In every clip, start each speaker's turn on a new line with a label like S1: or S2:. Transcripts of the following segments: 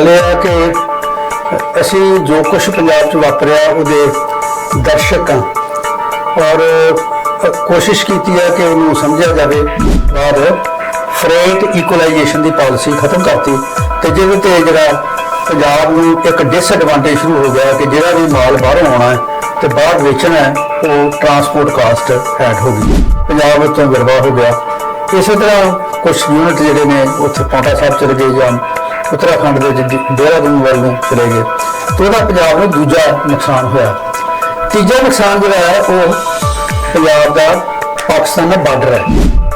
S1: ਗੱਲ ਇਹ ਹੈ ਕਿ ਅਸੀਂ ਜੋ ਕੁਝ ਪੰਜਾਬ 'ਚ ਵਾਪਰਿਆ ਉਹਦੇ ਦਰਸ਼ਕ ਹਾਂ ਔਰ ਕੋਸ਼ਿਸ਼ ਕੀਤੀ ਹੈ ਕਿ ਉਹਨੂੰ ਸਮਝਿਆ ਜਾਵੇ। ਔਰ ਫਰੇਟ ਇਕੁਲਾਈਜੇਸ਼ਨ ਦੀ ਪਾਲਿਸੀ ਖਤਮ ਕਰਤੀ। ਤੇ ਜਿਹਦੇ ਤੇ ਜਿਹੜਾ ਪੰਜਾਬ ਨੂੰ ਇੱਕ ਡਿਸਐਡਵਾਂਟੇਜ ਸ਼ੁਰੂ ਹੋ ਗਿਆ ਕਿ ਜਿਹੜਾ ਵੀ ਮਾਲ ਬਾਹਰੋਂ ਆਉਣਾ ਹੈ ਤੇ ਬਾਹਰ ਵੇਚਣਾ ਹੈ, ਉਹ ਟਰਾਂਸਪੋਰਟ ਕਾਸਟ ਐਡ ਹੋ ਗਈ। ਪੰਜਾਬ ਵਿੱਚੋਂ ਗਰਬਾ ਹੋ ਗਿਆ। ਇਸੇ ਤਰ੍ਹਾਂ ਕੁਝ ਯੂਨਿਟ ਜਿਹੜੇ ਨੇ, ਉੱਥੇ ਪੌਂਟਾ ਸਾਹਿਬ ਚਲੇ ਗਏ ਜਾਂ ਉੱਤਰਾਖੰਡ ਦੇ ਵਿੱਚ ਦੇਹਰਾਦੂਨ ਵੱਲ ਨੂੰ ਚਲੇ ਗਏ। ਤੇ ਉਹਦਾ ਪੰਜਾਬ ਨੂੰ ਦੂਜਾ ਨੁਕਸਾਨ ਹੋਇਆ। ਤੀਜਾ ਨੁਕਸਾਨ ਜਿਹੜਾ ਹੈ, ਉਹ ਪੰਜਾਬ ਦਾ ਪਾਕਿਸਤਾਨ ਨਾਲ ਬਾਰਡਰ ਹੈ।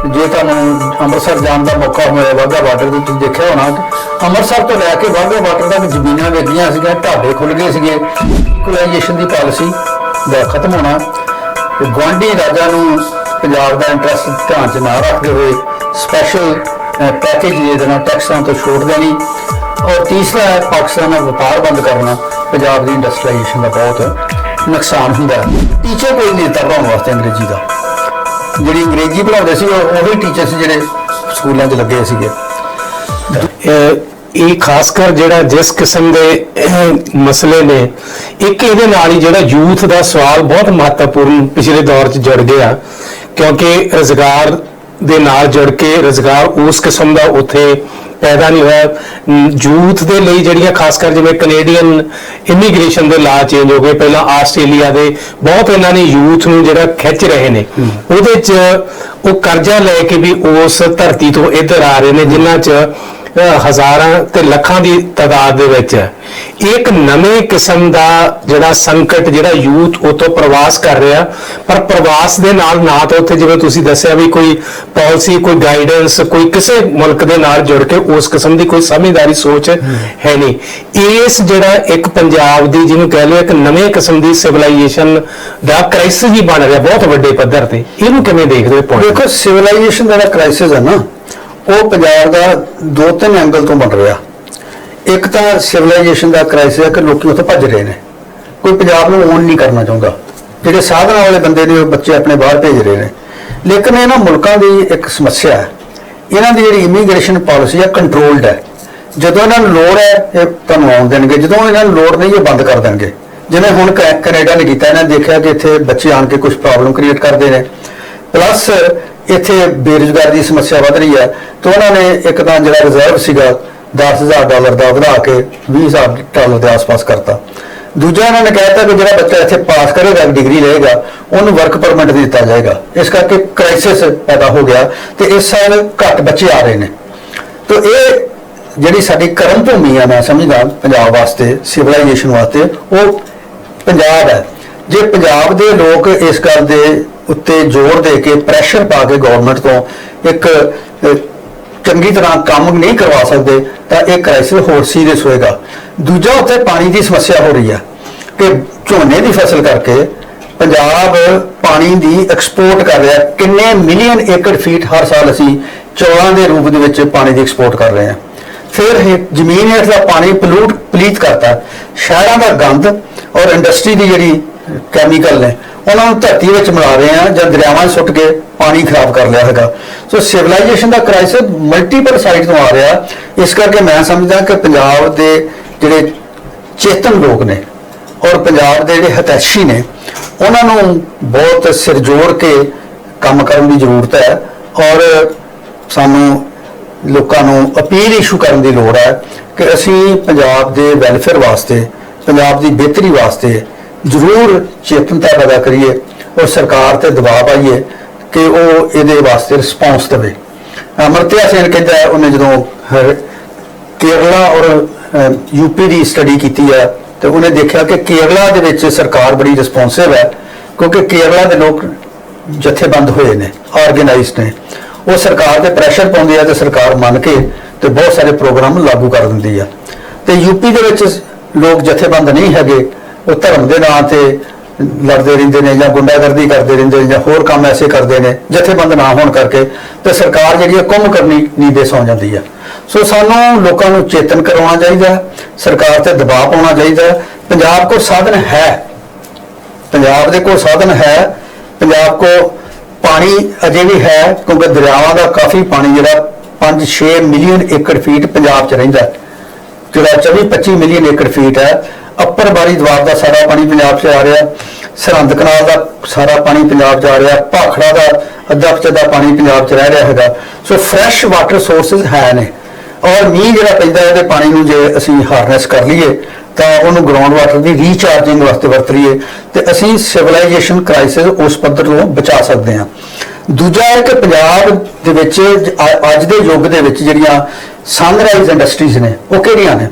S1: ਜੇ ਤੁਹਾਨੂੰ ਅੰਮ੍ਰਿਤਸਰ ਜਾਣ ਦਾ ਮੌਕਾ ਹੋਇਆ, ਵਾਹਗਾ ਬਾਰਡਰ ਤੇ ਤੁਸੀਂ ਦੇਖਿਆ ਹੋਣਾ, ਅੰਮ੍ਰਿਤਸਰ ਤੋਂ ਲੈ ਕੇ ਵਾਹਗਾ ਬਾਰਡਰ ਤੱਕ ਜ਼ਮੀਨਾਂ ਵੇਚੀਆਂ ਸੀਗੀਆਂ, ਢਾਬੇ ਖੁੱਲ ਗਏ ਸੀਗੇ। ਇਕੁਲਾਈਜੇਸ਼ਨ ਦੀ ਪਾਲਿਸੀ ਦਾ ਖਤਮ ਹੋਣਾ, ਤੇ ਗੁਆਂਢੀ ਰਾਜਾਂ ਨੂੰ ਪੰਜਾਬ ਦਾ ਇੰਟਰਸਟ ਧਿਆਨ 'ਚ ਨਾ ਰੱਖਦੇ ਹੋਏ ਸਪੈਸ਼ਲ ਪੈਕੇਜ ਦੇ ਦੇਣਾ ਟੈਕਸਾਂ ਤੋਂ ਛੋਟ ਦੇਣੀ। ਔਰ ਤੀਸਰਾ ਹੈ, ਪਾਕਿਸਤਾਨ ਦਾ ਵਪਾਰ ਬੰਦ ਕਰਨਾ। ਪੰਜਾਬ ਦੀ ਇੰਡਸਟਰੀਲਾਈਜੇਸ਼ਨ ਦਾ ਬਹੁਤ ਨੁਕਸਾਨ ਹੁੰਦਾ ਹੈ। ਟੀਚਰ ਕੋਈ ਨਹੀਂ ਦਿੱਤਾ ਪੜਾਉਣ ਵਾਸਤੇ ਅੰਗਰੇਜ਼ੀ ਦਾ। ਜਿਹੜੀ ਅੰਗਰੇਜ਼ੀ ਪੜਾਉਂਦੇ ਸੀ, ਉਹ ਉਹੀ ਟੀਚਰ ਸੀ ਜਿਹੜੇ ਸਕੂਲਾਂ 'ਚ ਲੱਗੇ ਸੀਗੇ।
S2: ਇਹ ਖਾਸ ਕਰ ਜਿਹੜਾ ਜਿਸ ਕਿਸਮ ਦੇ ਮਸਲੇ ਨੇ, ਇੱਕ ਇਹਦੇ ਨਾਲ ਹੀ ਜਿਹੜਾ ਯੂਥ ਦਾ ਸਵਾਲ ਬਹੁਤ ਮਹੱਤਵਪੂਰਨ ਪਿਛਲੇ ਦੌਰ 'ਚ ਜੁੜ ਗਿਆ। ਕਿਉਂਕਿ ਰੋਜ਼ਗਾਰ ਦੇ ਨਾਲ ਜੁੜ ਕੇ ਰੋਜ਼ਗਾਰ ਉਸ ਕਿਸਮ ਦਾ ਉੱਥੇ ਪੈਦਾ ਨਹੀਂ ਹੋਇਆ। ਯੂਥ ਦੇ ਲਈ ਜਿਹੜੀਆਂ ਖਾਸ ਕਰ ਜਿਵੇਂ ਕੈਨੇਡੀਅਨ ਇਮੀਗ੍ਰੇਸ਼ਨ ਦੇ ਲਾ ਚੇਂਜ ਹੋ ਗਏ ਪਹਿਲਾਂ ਆਸਟ੍ਰੇਲੀਆ ਦੇ ਬਹੁਤ ਇਹਨਾਂ ਨੇ ਯੂਥ ਨੂੰ ਜਿਹੜਾ ਖਿੱਚ ਰਹੇ ਨੇ। ਉਹਦੇ 'ਚ ਉਹ ਕਰਜ਼ਾ ਲੈ ਕੇ ਵੀ ਉਸ ਧਰਤੀ ਤੋਂ ਇੱਧਰ ਆ ਰਹੇ ਨੇ ਜਿਨ੍ਹਾਂ 'ਚ ਹਜ਼ਾਰਾਂ ਤੇ ਲੱਖਾਂ ਦੀ ਤਾਦਾਦ ਦੇ ਵਿੱਚ। ਹੈ। ਇੱਕ ਨਵੇਂ ਕਿਸਮ ਦਾ ਜਿਹੜਾ ਸੰਕਟ, ਜਿਹੜਾ ਯੂਥ ਉਤੋਂ ਪ੍ਰਵਾਸ ਕਰ ਰਿਹਾ, ਪਰ ਪ੍ਰਵਾਸ ਦੇ ਨਾਲ ਨਾ ਤਾਂ ਉੱਥੇ ਜਿਵੇਂ ਤੁਸੀਂ ਦੱਸਿਆ ਵੀ ਕੋਈ ਪਾਲਿਸੀ, ਕੋਈ ਗਾਈਡੈਂਸ ਕੋਈ ਕਿਸੇ ਮੁਲਕ ਦੇ ਨਾਲ ਜੁੜ ਕੇ ਉਸ ਕਿਸਮ ਦੀ ਕੋਈ ਸਮਝਦਾਰੀ, ਸੋਚ ਹੈ ਨਹੀਂ। ਇਸ ਜਿਹੜਾ ਇੱਕ ਪੰਜਾਬ ਦੀ ਜਿਹਨੂੰ ਕਹਿ ਲਓ ਇੱਕ ਨਵੇਂ ਕਿਸਮ ਦੀ ਸਿਵਲਾਈਜੇਸ਼ਨ ਦਾ ਕ੍ਰਾਈਸਿਸ ਹੀ ਬਣ ਰਿਹਾ, ਬਹੁਤ ਵੱਡੇ ਪੱਧਰ ਤੇ। ਇਹਨੂੰ ਕਿਵੇਂ ਦੇਖਦੇ ਹੋ
S1: ਦੇਖੋ ਸਿਵਲਾਈਜੇਸ਼ਨ ਦਾ ਕ੍ਰਾਈਸਿਸ ਹੈ ਨਾ। ਉਹ ਪੰਜਾਬ ਦਾ ਦੋ ਤਿੰਨ ਐਂਗਲ ਤੋਂ ਬਣ ਰਿਹਾ। ਇੱਕ ਤਾਂ ਸਿਵਲਾਈਜੇਸ਼ਨ ਦਾ ਕ੍ਰਾਈਸਿਸ ਹੈ ਕਿ ਲੋਕੀ ਉੱਥੇ ਭੱਜ ਰਹੇ ਨੇ। ਕੋਈ ਪੰਜਾਬ ਨੂੰ ਓਨ ਨਹੀਂ ਕਰਨਾ ਚਾਹੁੰਦਾ। ਜਿਹੜੇ ਸਾਧਨਾਂ ਵਾਲੇ ਬੰਦੇ ਨੇ, ਉਹ ਬੱਚੇ ਆਪਣੇ ਬਾਹਰ ਭੇਜ ਰਹੇ ਨੇ। ਲੇਕਿਨ ਇਹਨਾਂ ਮੁਲਕਾਂ ਦੀ ਇੱਕ ਸਮੱਸਿਆ ਹੈ। ਇਹਨਾਂ ਦੀ ਜਿਹੜੀ ਇਮੀਗ੍ਰੇਸ਼ਨ ਪਾਲਿਸੀ ਹੈ ਕੰਟਰੋਲਡ ਹੈ। ਜਦੋਂ ਇਹਨਾਂ ਨੂੰ ਲੋੜ ਹੈ, ਇਹ ਤੁਹਾਨੂੰ ਆਉਣ ਦੇਣਗੇ। ਜਦੋਂ ਇਹਨਾਂ ਨੂੰ ਲੋੜ ਨਹੀਂ, ਇਹ ਬੰਦ ਕਰ ਦੇਣਗੇ। ਜਿਵੇਂ ਹੁਣ ਕੈ- ਕੈਨੇਡਾ ਨੇ ਕੀਤਾ, ਇਹਨਾਂ ਨੇ ਦੇਖਿਆ ਕਿ ਇੱਥੇ ਬੱਚੇ ਆਣ ਕੇ ਕੁਝ ਪ੍ਰੋਬਲਮ ਕ੍ਰੀਏਟ ਕਰਦੇ ਨੇ। ਪਲੱਸ ਇੱਥੇ ਬੇਰੁਜ਼ਗਾਰੀ ਦੀ ਸਮੱਸਿਆ ਵੱਧ ਰਹੀ ਹੈ ਤਾਂ ਉਹਨਾਂ ਨੇ ਇੱਕ ਤਾਂ ਜਿਹੜਾ ਰਿਜ਼ਰਵ ਸੀਗਾ 10000 ਡਾਲਰ ਦਾ ਵਧਾ ਕੇ 20000 ਡਾਲਰ ਦੇ ਆਸ-ਪਾਸ ਕਰਤਾ। ਦੂਜਾ ਉਹਨਾਂ ਨੇ ਕਹਿਤਾ ਕਿ ਜਿਹੜਾ ਬੱਚਾ ਇੱਥੇ ਪਾਸ ਕਰੇਗਾ ਡਿਗਰੀ ਲਏਗਾ, ਉਹਨੂੰ ਵਰਕ ਪਰਮਿਟ ਦਿੱਤਾ ਜਾਏਗਾ। ਇਸ ਕਰਕੇ ਕ੍ਰਾਈਸਿਸ ਪੈਦਾ ਹੋ ਗਿਆ ਤੇ ਇਸ ਸਾਲ ਘੱਟ ਬੱਚੇ ਆ ਰਹੇ ਨੇ। ਤੋ ਇਹ ਜਿਹੜੀ ਸਾਡੀ ਕਰਮ ਭੂਮੀ ਆ, ਮੈਂ ਸਮਝਦਾ ਪੰਜਾਬ ਵਾਸਤੇ ਸਿਵਲਾਈਜੇਸ਼ਨ ਵਾਸਤੇ, ਉਹ ਪੰਜਾਬ ਹੈ। ਜੇ ਪੰਜਾਬ ਦੇ ਲੋਕ ਇਸ ਗੱਲ ਦੇ ਉੱਤੇ ਜ਼ੋਰ ਦੇ ਕੇ ਪ੍ਰੈਸ਼ਰ ਪਾ ਕੇ ਗਵਰਨਮੈਂਟ ਤੋਂ ਇੱਕ ਚੰਗੀ ਤਰ੍ਹਾਂ ਕੰਮ ਨਹੀਂ ਕਰਵਾ ਸਕਦੇ, ਤਾਂ ਇਹ ਕ੍ਰਾਈਸਿਸ ਹੋਰ ਸੀਰੀਅਸ ਹੋਏਗਾ। ਦੂਜਾ, ਉੱਥੇ ਪਾਣੀ ਦੀ ਸਮੱਸਿਆ ਹੋ ਰਹੀ ਹੈ ਕਿ ਝੋਨੇ ਦੀ ਫਸਲ ਕਰਕੇ ਪੰਜਾਬ ਪਾਣੀ ਦੀ ਐਕਸਪੋਰਟ ਕਰ ਰਿਹਾ। ਕਿੰਨੇ ਮਿਲੀਅਨ ਏਕੜ ਫੀਟ ਹਰ ਸਾਲ ਅਸੀਂ ਚੌਲਾਂ ਦੇ ਰੂਪ ਦੇ ਵਿੱਚ ਪਾਣੀ ਦੀ ਐਕਸਪੋਰਟ ਕਰ ਰਹੇ ਹਾਂ। ਫਿਰ ਇਹ ਜ਼ਮੀਨ ਹੇਠ ਦਾ ਪਾਣੀ ਪਲੂਟ ਪਲੀਤ ਕਰਤਾ। ਸ਼ਹਿਰਾਂ ਦਾ ਗੰਦ ਔਰ ਇੰਡਸਟਰੀ ਦੀ ਜਿਹੜੀ ਕੈਮੀਕਲ ਨੇ। ਉਹਨਾਂ ਨੂੰ ਧਰਤੀ ਵਿੱਚ ਮਿਲਾ ਰਹੇ ਆ ਜਾਂ ਦਰਿਆਵਾਂ 'ਚ ਸੁੱਟ ਕੇ ਪਾਣੀ ਖਰਾਬ ਕਰ ਲਿਆ ਹੈਗਾ। ਸੋ ਸਿਵਲਾਈਜੇਸ਼ਨ ਦਾ ਕ੍ਰਾਈਸਿਸ ਮਲਟੀਪਲ ਸਾਈਡ ਤੋਂ ਆ ਰਿਹਾ। ਇਸ ਕਰਕੇ ਮੈਂ ਸਮਝਦਾ ਕਿ ਪੰਜਾਬ ਦੇ ਜਿਹੜੇ ਚੇਤਨ ਲੋਕ ਨੇ ਔਰ ਪੰਜਾਬ ਦੇ ਜਿਹੜੇ ਹਤੈਸ਼ੀ ਨੇ, ਉਹਨਾਂ ਨੂੰ ਬਹੁਤ ਸਿਰਜੋੜ ਕੇ ਕੰਮ ਕਰਨ ਦੀ ਜ਼ਰੂਰਤ ਹੈ ਔਰ ਸਾਨੂੰ ਲੋਕਾਂ ਨੂੰ ਅਪੀਲ ਇਸ਼ੂ ਕਰਨ ਦੀ ਲੋੜ ਹੈ ਕਿ ਅਸੀਂ ਪੰਜਾਬ ਦੇ ਵੈਲਫੇਅਰ ਵਾਸਤੇ, ਪੰਜਾਬ ਦੀ ਬਿਹਤਰੀ ਵਾਸਤੇ ਜ਼ਰੂਰ ਚੇਤਨਤਾ ਪੈਦਾ ਕਰੀਏ ਔਰ ਸਰਕਾਰ ਤੇ ਦਬਾਅ ਪਾਈਏ ਕਿ ਉਹ ਇਹਦੇ ਵਾਸਤੇ ਰਿਸਪੌਂਸ ਦੇਵੇ। ਅਮਰਤਿਆ ਸੇਨ ਕਹਿੰਦਾ ਉਹਨੇ ਜਦੋਂ ਕੇਰਲਾ ਔਰ ਯੂਪੀ ਦੀ ਸਟੱਡੀ ਕੀਤੀ ਹੈ, ਤੇ ਉਹਨੇ ਦੇਖਿਆ ਕਿ ਕੇਰਲਾ ਦੇ ਵਿੱਚ ਸਰਕਾਰ ਬੜੀ ਰਿਸਪੌਂਸਿਵ ਹੈ, ਕਿਉਂਕਿ ਕੇਰਲਾ ਦੇ ਲੋਕ ਜਥੇਬੰਦ ਹੋਏ ਨੇ ਆਰਗੇਨਾਈਜ਼ਡ ਨੇ। ਉਹ ਸਰਕਾਰ ਤੇ ਪ੍ਰੈਸ਼ਰ ਪਾਉਂਦੀ ਹੈ ਤੇ ਸਰਕਾਰ ਮੰਨ ਕੇ ਤੇ ਬਹੁਤ ਸਾਰੇ ਪ੍ਰੋਗਰਾਮ ਲਾਗੂ ਕਰ ਦਿੰਦੀ ਆ। ਤੇ ਯੂਪੀ ਦੇ ਵਿੱਚ ਲੋਕ ਜਥੇਬੰਦ ਨਹੀਂ ਹੈਗੇ ਉਹ ਧਰਮ ਦੇ ਨਾਂ ਤੇ ਲੜਦੇ ਰਹਿੰਦੇ ਨੇ ਜਾਂ ਗੁੰਡਾਗਰਦੀ ਕਰਦੇ ਰਹਿੰਦੇ ਨੇ ਜਾਂ ਹੋਰ ਕੰਮ ਐਸੇ ਕਰਦੇ ਨੇ, ਜਥੇਬੰਦ ਨਾ ਹੋਣ ਕਰਕੇ ਤੇ ਸਰਕਾਰ ਜਿਹੜੀ ਹੈ ਕੁੰਭ ਕਰਨੀ ਨੀਂਦੇ ਸੌ ਜਾਂਦੀ ਹੈ। ਸੋ ਸਾਨੂੰ ਲੋਕਾਂ ਨੂੰ ਚੇਤਨ ਕਰਵਾਉਣਾ ਚਾਹੀਦਾ ਸਰਕਾਰ ਤੇ ਦਬਾਅ ਪਾਉਣਾ ਚਾਹੀਦਾ ਪੰਜਾਬ ਕੋਲ ਸਾਧਨ ਹੈ। ਪੰਜਾਬ ਦੇ ਕੋਲ ਸਾਧਨ ਹੈ। ਪੰਜਾਬ ਕੋਲ ਪਾਣੀ ਅਜੇ ਵੀ ਹੈ, ਕਿਉਂਕਿ ਦਰਿਆਵਾਂ ਦਾ ਕਾਫੀ ਪਾਣੀ ਜਿਹੜਾ 5-6 ਮਿਲੀਅਨ ਏਕੜ ਫੀਟ ਪੰਜਾਬ 'ਚ ਰਹਿੰਦਾ ਜਿਹੜਾ 24-25 ਮਿਲੀਅਨ ਏਕੜ ਫੀਟ ਹੈ। ਅੱਪਰ ਬਾਰੀ ਦਵਾਰ ਦਾ ਸਾਰਾ ਪਾਣੀ ਪੰਜਾਬ 'ਚ ਆ ਰਿਹਾ ਸਰਹੰਦ ਕਨਾਲ ਦਾ ਸਾਰਾ ਪਾਣੀ ਪੰਜਾਬ 'ਚ ਆ ਰਿਹਾ ਭਾਖੜਾ ਦਾ ਅੱਧਾ ਕੁ ਪਾਣੀ ਪੰਜਾਬ 'ਚ ਰਹਿ ਰਿਹਾ ਹੈਗਾ। ਸੋ ਫਰੈਸ਼ ਵਾਟਰ ਸੋਰਸਸ ਹੈ ਨੇ। ਔਰ ਮੀਂਹ ਜਿਹੜਾ ਪੈਂਦਾ ਹੈ, ਇਹਦੇ ਪਾਣੀ ਨੂੰ ਜੇ ਅਸੀਂ ਹਾਰਨੈਸ ਕਰ ਲਈਏ ਤਾਂ ਉਹਨੂੰ ਗਰਾਊਂਡ ਵਾਟਰ ਦੀ ਰੀਚਾਰਜਿੰਗ ਵਾਸਤੇ ਵਰਤ ਲਈਏ ਤੇ ਅਸੀਂ ਸਿਵਲਾਈਜੇਸ਼ਨ ਕ੍ਰਾਈਸਿਸ ਉਸ ਪੱਧਰ ਤੋਂ ਬਚਾ ਸਕਦੇ ਹਾਂ। ਦੂਜਾ ਹੈ ਕਿ ਪੰਜਾਬ ਦੇ ਵਿੱਚ ਅੱਜ ਦੇ ਯੁੱਗ ਦੇ ਵਿੱਚ ਜਿਹੜੀਆਂ ਸਨਰਾਈਜ਼ ਇੰਡਸਟਰੀਜ਼ ਨੇ ਉਹ ਕਿਹੜੀਆਂ ਨੇ?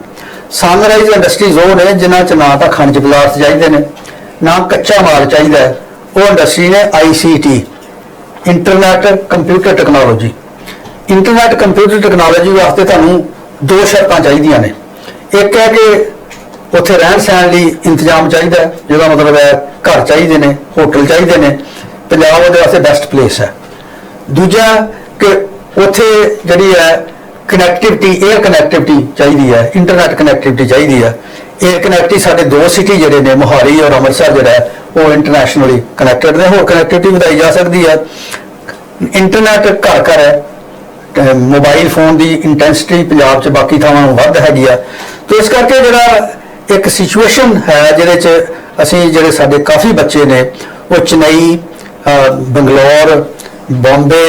S1: ਸਨਰਾਈਜ਼ ਇੰਡਸਟਰੀ ਉਹ ਨੇ ਜਿਨ੍ਹਾਂ 'ਚ ਨਾ ਤਾਂ ਖਣਿਜ ਪਦਾਰਥ ਚਾਹੀਦੇ ਨੇ, ਨਾ ਕੱਚਾ ਮਾਲ ਚਾਹੀਦਾ ਉਹ ਇੰਡਸਟਰੀ ਨੇ ICT internet computer technology internet computer technology ਵਾਸਤੇ ਤੁਹਾਨੂੰ ਦੋ ਸ਼ਰਤਾਂ ਚਾਹੀਦੀਆਂ ਨੇ। ਇੱਕ ਹੈ ਕਿ ਉੱਥੇ ਰਹਿਣ ਸਹਿਣ ਲਈ ਇੰਤਜ਼ਾਮ ਚਾਹੀਦਾ ਜਿਹਦਾ ਮਤਲਬ ਹੈ ਘਰ ਚਾਹੀਦੇ ਨੇ, ਹੋਟਲ ਚਾਹੀਦੇ ਨੇ। ਪੰਜਾਬ ਉਹਦੇ ਵਾਸਤੇ ਬੈਸਟ ਪਲੇਸ ਹੈ। ਦੂਜਾ ਕਿ ਉੱਥੇ ਜਿਹੜੀ ਹੈ ਕਨੈਕਟੀਵਿਟੀ 에ਅਰ ਕਨੈਕਟੀਵਿਟੀ ਚਾਹੀਦੀ ਹੈ ਇੰਟਰਨੈਟ ਕਨੈਕਟੀਵਿਟੀ ਚਾਹੀਦੀ ਹੈ। 에ਅਰ ਕਨੈਕਟੀਵਿਟੀ ਸਾਡੇ ਦੋ ਸਿਟੀ ਜਿਹੜੇ ਨੇ ਮੋਹਾਲੀ ਔਰ ਅੰਮ੍ਰਿਤਸਰ ਜਿਹੜਾ ਹੈ, ਉਹ ਇੰਟਰਨੈਸ਼ਨਲੀ ਕਨੈਕਟਡ ਨੇ। ਹੋਰ ਕਨੈਕਟੀਵਿਟੀ ਵਧਾਈ ਜਾ ਸਕਦੀ ਹੈ। ਇੰਟਰਨੈਟ ਘਰ ਘਰ ਹੈ ਮੋਬਾਈਲ ਫੋਨ ਦੀ ਇੰਟੈਂਸਿਟੀ ਪੰਜਾਬ 'ਚ ਬਾਕੀ ਥਾਵਾਂ ਨਾਲੋਂ ਵੱਧ ਹੈਗੀ ਆ। ਤੇ ਇਸ ਕਰਕੇ ਜਿਹੜਾ ਇੱਕ ਸਿਚੁਏਸ਼ਨ ਹੈ ਜਿਹਦੇ 'ਚ ਅਸੀਂ ਜਿਹੜੇ ਸਾਡੇ ਕਾਫੀ ਬੱਚੇ ਨੇ ਉਹ ਚੇਨਈ ਬੰਗਲੌਰ ਬੰਬੇ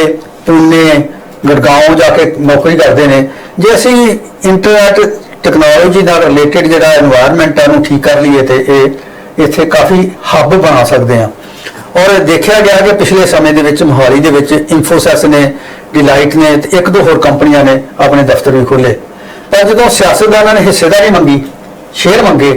S1: ਪੁਣੇ ਗੜਗਾਉਂ ਜਾ ਕੇ ਨੌਕਰੀ ਕਰਦੇ ਨੇ। ਜੇ ਅਸੀਂ ਇੰਟਰਨੈਟ ਟੈਕਨੋਲੋਜੀ ਨਾਲ ਰਿਲੇਟਡ ਜਿਹੜਾ এনवायरमेंट ਹੈ ਨੂੰ ਠੀਕ ਕਰ ਲਈਏ ਤੇ ਇਹ ਇੱਥੇ ਕਾਫੀ ਹੱਬ ਬਣਾ ਸਕਦੇ ਆ। ਔਰ ਦੇਖਿਆ ਗਿਆ ਕਿ ਪਿਛਲੇ ਸਮੇਂ ਦੇ ਵਿੱਚ ਮੋਹਾਲੀ ਦੇ ਵਿੱਚ ਇਨਫੋਸੈਸ ਨੇ ਡਿਲਾਈਟ ਨੇ ਤੇ ਇੱਕ ਦੋ ਹੋਰ ਕੰਪਨੀਆਂ ਨੇ ਆਪਣੇ ਦਫ਼ਤਰ ਵੀ ਖੋਲੇ ਪਰ ਜਦੋਂ ਸਿਆਸਤਦਾਨਾਂ ਨੇ ਹਿੱਸੇਦਾਰੀ ਮੰਗੀ ਸ਼ੇਅਰ ਮੰਗੇ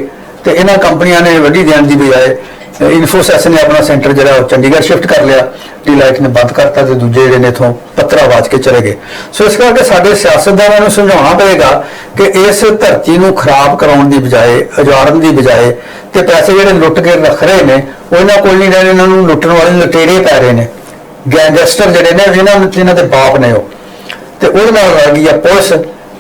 S1: ਤੇ ਇਹਨਾਂ ਕੰਪਨੀਆਂ ਨੇ ਵੱਡੀ ਦੇਣ ਦੀ ਬਜਾਏ ਇਨਫੋਸਿਸ ਨੇ ਆਪਣਾ ਸੈਂਟਰ ਜਿਹੜਾ ਉਹ ਚੰਡੀਗੜ੍ਹ ਸ਼ਿਫਟ ਕਰ ਲਿਆ ਡਿਲਾਈਟ ਨੇ ਬੰਦ ਕਰਤਾ ਤੇ ਦੂਜੇ ਜਿਹੜੇ ਨੇ ਇਥੋਂ ਪੱਤਰਾ ਵਾਜ ਕੇ ਚਲੇ ਗਏ। ਸੋ ਇਸ ਕਰਕੇ ਸਾਡੇ ਸਿਆਸਤਦਾਨਾਂ ਨੂੰ ਸਮਝਾਉਣਾ ਪਏਗਾ ਕਿ ਇਸ ਧਰਤੀ ਨੂੰ ਖਰਾਬ ਕਰਾਉਣ ਦੀ ਬਜਾਏ, ਉਜਾੜਨ ਦੀ ਬਜਾਏ ਤੇ ਪੈਸੇ ਜਿਹੜੇ ਲੁੱਟ ਕੇ ਰੱਖ ਰਹੇ ਨੇ, ਉਹਨਾਂ ਕੋਲ ਨਹੀਂ ਰਹਿਣੇ ਇਹਨਾਂ ਨੂੰ ਲੁੱਟਣ ਵਾਲੇ ਲੁਟੇਰੇ ਪੈ ਰਹੇ ਨੇ। ਗੈਂਗਸਟਰ ਜਿਹੜੇ ਨੇ ਇਹਨਾਂ ਇਹਨਾਂ ਦੇ ਬਾਪ ਨੇ ਉਹ। ਤੇ ਉਹਦੇ ਨਾਲ ਲੱਗ ਗਈ ਆ ਪੁਲਿਸ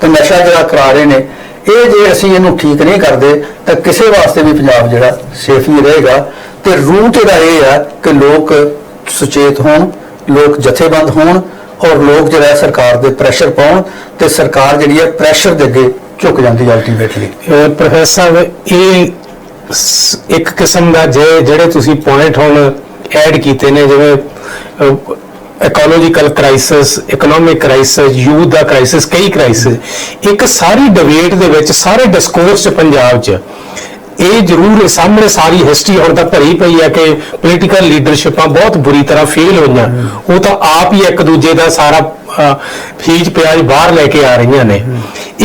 S1: ਤੇ ਨਸ਼ਾ ਜਿਹੜਾ ਕਰਾ ਰਹੇ ਨੇ। ਇਹ ਜੇ ਅਸੀਂ ਇਹਨੂੰ ਠੀਕ ਨਹੀਂ ਕਰਦੇ, ਤਾਂ ਕਿਸੇ ਵਾਸਤੇ ਵੀ ਪੰਜਾਬ ਜਿਹੜਾ ਸੇਫ ਨਹੀਂ ਰਹੇਗਾ। ਤੇ ਰੂਟ ਇਹਦਾ ਇਹ ਆ ਕਿ ਲੋਕ ਸੁਚੇਤ ਹੋਣ, ਲੋਕ ਜਥੇਬੰਦ ਹੋਣ ਔਰ ਲੋਕ ਜਿਹੜਾ ਸਰਕਾਰ ਦੇ ਪ੍ਰੈਸ਼ਰ ਪਾਉਣ ਤੇ ਸਰਕਾਰ ਜਿਹੜੀ ਹੈ ਪ੍ਰੈਸ਼ਰ ਦੇ ਅੱਗੇ ਝੁਕ ਜਾਂਦੀ ਹੈ ਅਲਟੀਮੇਟਲੀ
S2: ਅਹ ਪ੍ਰੋਫੈਸਰ ਸਾਹਿਬ, ਇਹ ਇੱਕ ਕਿਸਮ ਦਾ ਜੇ ਜਿਹੜੇ ਤੁਸੀਂ ਪੁਆਇੰਟ ਹੁਣ ਐਡ ਕੀਤੇ ਨੇ, ਜਿਵੇਂ ecological crisis economic crisis youth ਦਾ ਕ੍ਰਾਈਸਿਸ ਕਈ ਕ੍ਰਾਈਸਿਸ ਇੱਕ ਸਾਰੀ ਡਿਬੇਟ ਦੇ ਵਿੱਚ, ਸਾਰੇ ਡਿਸਕੋਰਸ ਚ ਪੰਜਾਬ ਚ ਇਹ ਜ਼ਰੂਰ ਇਹ ਸਾਹਮਣੇ ਸਾਰੀ ਹਿਸਟਰੀ ਹੁਣ ਤੱਕ ਭਰੀ ਪਈ ਹੈ ਕਿ ਪੋਲੀਟੀਕਲ ਲੀਡਰਸ਼ਿਪਾਂ ਬਹੁਤ ਬੁਰੀ ਤਰ੍ਹਾਂ ਫੇਲ ਹੋਈਆਂ। ਉਹ ਤਾਂ ਆਪ ਹੀ ਇੱਕ ਦੂਜੇ ਦਾ ਸਾਰਾ ਫੀਜ ਪਿਆਜ ਬਾਹਰ ਲੈ ਕੇ ਆ ਰਹੀਆਂ ਨੇ।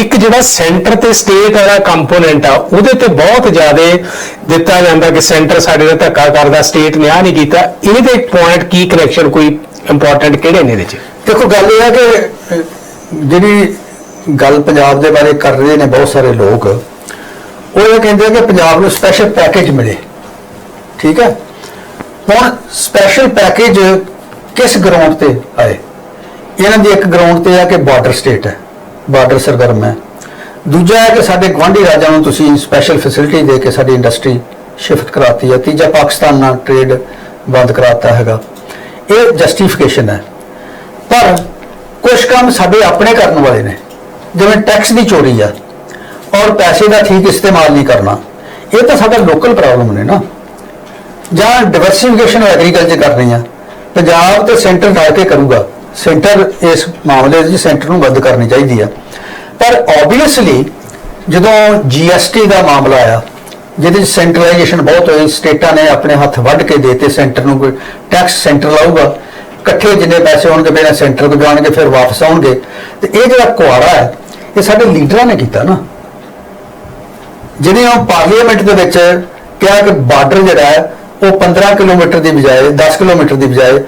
S2: ਇੱਕ ਜਿਹੜਾ ਸੈਂਟਰ ਤੇ ਸਟੇਟ ਵਾਲਾ ਕੰਪੋਨੈਂਟ ਆ, ਉਹਦੇ ਤੇ ਬਹੁਤ ਜ਼ਿਆਦਾ ਦਿੱਤਾ ਜਾਂਦਾ ਕਿ ਸੈਂਟਰ ਸਾਡੇ ਨਾਲ ਧੱਕਾ ਕਰਦਾ ਸਟੇਟ ਨੇ ਆ ਨਹੀਂ ਕੀਤਾ। ਇਹਦੇ ਪੁਆਇੰਟ ਕੀ ਕਨੈਕਸ਼ਨ ਕੋਈ ਇੰਪੋਰਟੈਂਟ ਕਿਹੜੇ ਨੇ ਇਹਦੇ ਚ?
S1: ਦੇਖੋ, ਗੱਲ ਇਹ ਆ ਕਿ ਜਿਹੜੀ ਗੱਲ ਪੰਜਾਬ ਦੇ ਬਾਰੇ ਕਰ ਰਹੇ ਨੇ ਬਹੁਤ ਸਾਰੇ ਲੋਕ ਉਹ ਇਹ ਕਹਿੰਦੇ ਆ ਕਿ ਪੰਜਾਬ ਨੂੰ ਸਪੈਸ਼ਲ ਪੈਕੇਜ ਮਿਲੇ। ਠੀਕ ਹੈ? ਹੁਣ ਸਪੈਸ਼ਲ ਪੈਕੇਜ ਕਿਸ ਗਰਾਊਂਡ ਤੇ ਆਏ? ਇਹਨਾਂ ਦੀ ਇੱਕ ਗਰਾਊਂਡ ਤੇ ਆ ਕਿ ਬਾਰਡਰ ਸਟੇਟ ਹੈ। ਬਾਰਡਰ ਸਰਗਰਮ ਹੈ। ਦੂਜਾ ਹੈ ਕਿ ਸਾਡੇ ਗਵਾਂਢੀ ਰਾਜਾਂ ਨੂੰ ਤੁਸੀਂ ਸਪੈਸ਼ਲ ਫੈਸਿਲਿਟੀ ਦੇ ਕੇ ਸਾਡੀ ਇੰਡਸਟਰੀ ਸ਼ਿਫਟ ਕਰਾਤੀ ਹੈ। ਤੀਜਾ ਪਾਕਿਸਤਾਨ ਨਾਲ ਟ੍ਰੇਡ ਬੰਦ ਕਰਾਤਾ ਹੈਗਾ। ਇਹ ਜਸਟੀਫਿਕੇਸ਼ਨ ਹੈ। ਪਰ ਕੁਝ ਕੰਮ ਸਾਡੇ ਆਪਣੇ ਕਰਨ ਵਾਲੇ ਨੇ। ਜਿਵੇਂ ਟੈਕਸ ਦੀ ਚੋਰੀ ਆ। ਔਰ ਪੈਸੇ ਦਾ ਠੀਕ ਇਸਤੇਮਾਲ ਨਹੀਂ ਕਰਨਾ। ਇਹ ਤਾਂ ਸਾਡਾ ਲੋਕਲ ਪ੍ਰੋਬਲਮ ਨੇ ਨਾ। ਜਾਂ ਡਿਵਰਸਿਫਿਕੇਸ਼ਨ ਐਗਰੀਕਲਚਰ ਕਰਨੀ ਆ ਪੰਜਾਬ ਤੇ ਸੈਂਟਰ ਰਲ ਕੇ ਕਰੂਗਾ। ਸੈਂਟਰ ਇਸ ਮਾਮਲੇ 'ਚ ਸੈਂਟਰ ਨੂੰ ਬੰਦ ਕਰਨੀ ਚਾਹੀਦੀ ਆ। ਪਰ ਆਬਵੀਅਸਲੀ ਜਦੋਂ ਜੀਐਸਟੀ ਦਾ ਮਾਮਲਾ ਆਇਆ, ਜਿਹਦੇ ਵਿੱਚ ਸੈਂਟਰਲਾਈਜੇਸ਼ਨ ਬਹੁਤ ਹੋਈ ਸਟੇਟਾਂ ਨੇ ਆਪਣੇ ਹੱਥ ਵੱਢ ਕੇ ਦੇਤੇ ਸੈਂਟਰ ਨੂੰ ਕੋਈ ਟੈਕਸ ਸੈਂਟਰ ਲਾਊਗਾ। ਇਕੱਠੇ ਜਿੰਨੇ ਪੈਸੇ ਹੋਣਗੇ, ਪਹਿਲਾਂ ਸੈਂਟਰ ਕੋ ਜਾਣਗੇ ਫਿਰ ਵਾਪਸ ਆਉਣਗੇ। ਤੇ ਇਹ ਜਿਹੜਾ ਕੁਆੜਾ ਹੈ, ਇਹ ਸਾਡੇ ਲੀਡਰਾਂ ਨੇ ਕੀਤਾ ਨਾ। ਜਿਹਨੇ ਉਹ ਪਾਰਲੀਮੈਂਟ ਦੇ ਵਿੱਚ ਕਿਹਾ ਕਿ ਬਾਰਡਰ ਜਿਹੜਾ ਹੈ, ਉਹ 15 ਕਿਲੋਮੀਟਰ ਦੀ ਬਜਾਏ 10 ਕਿਲੋਮੀਟਰ ਦੀ ਬਜਾਏ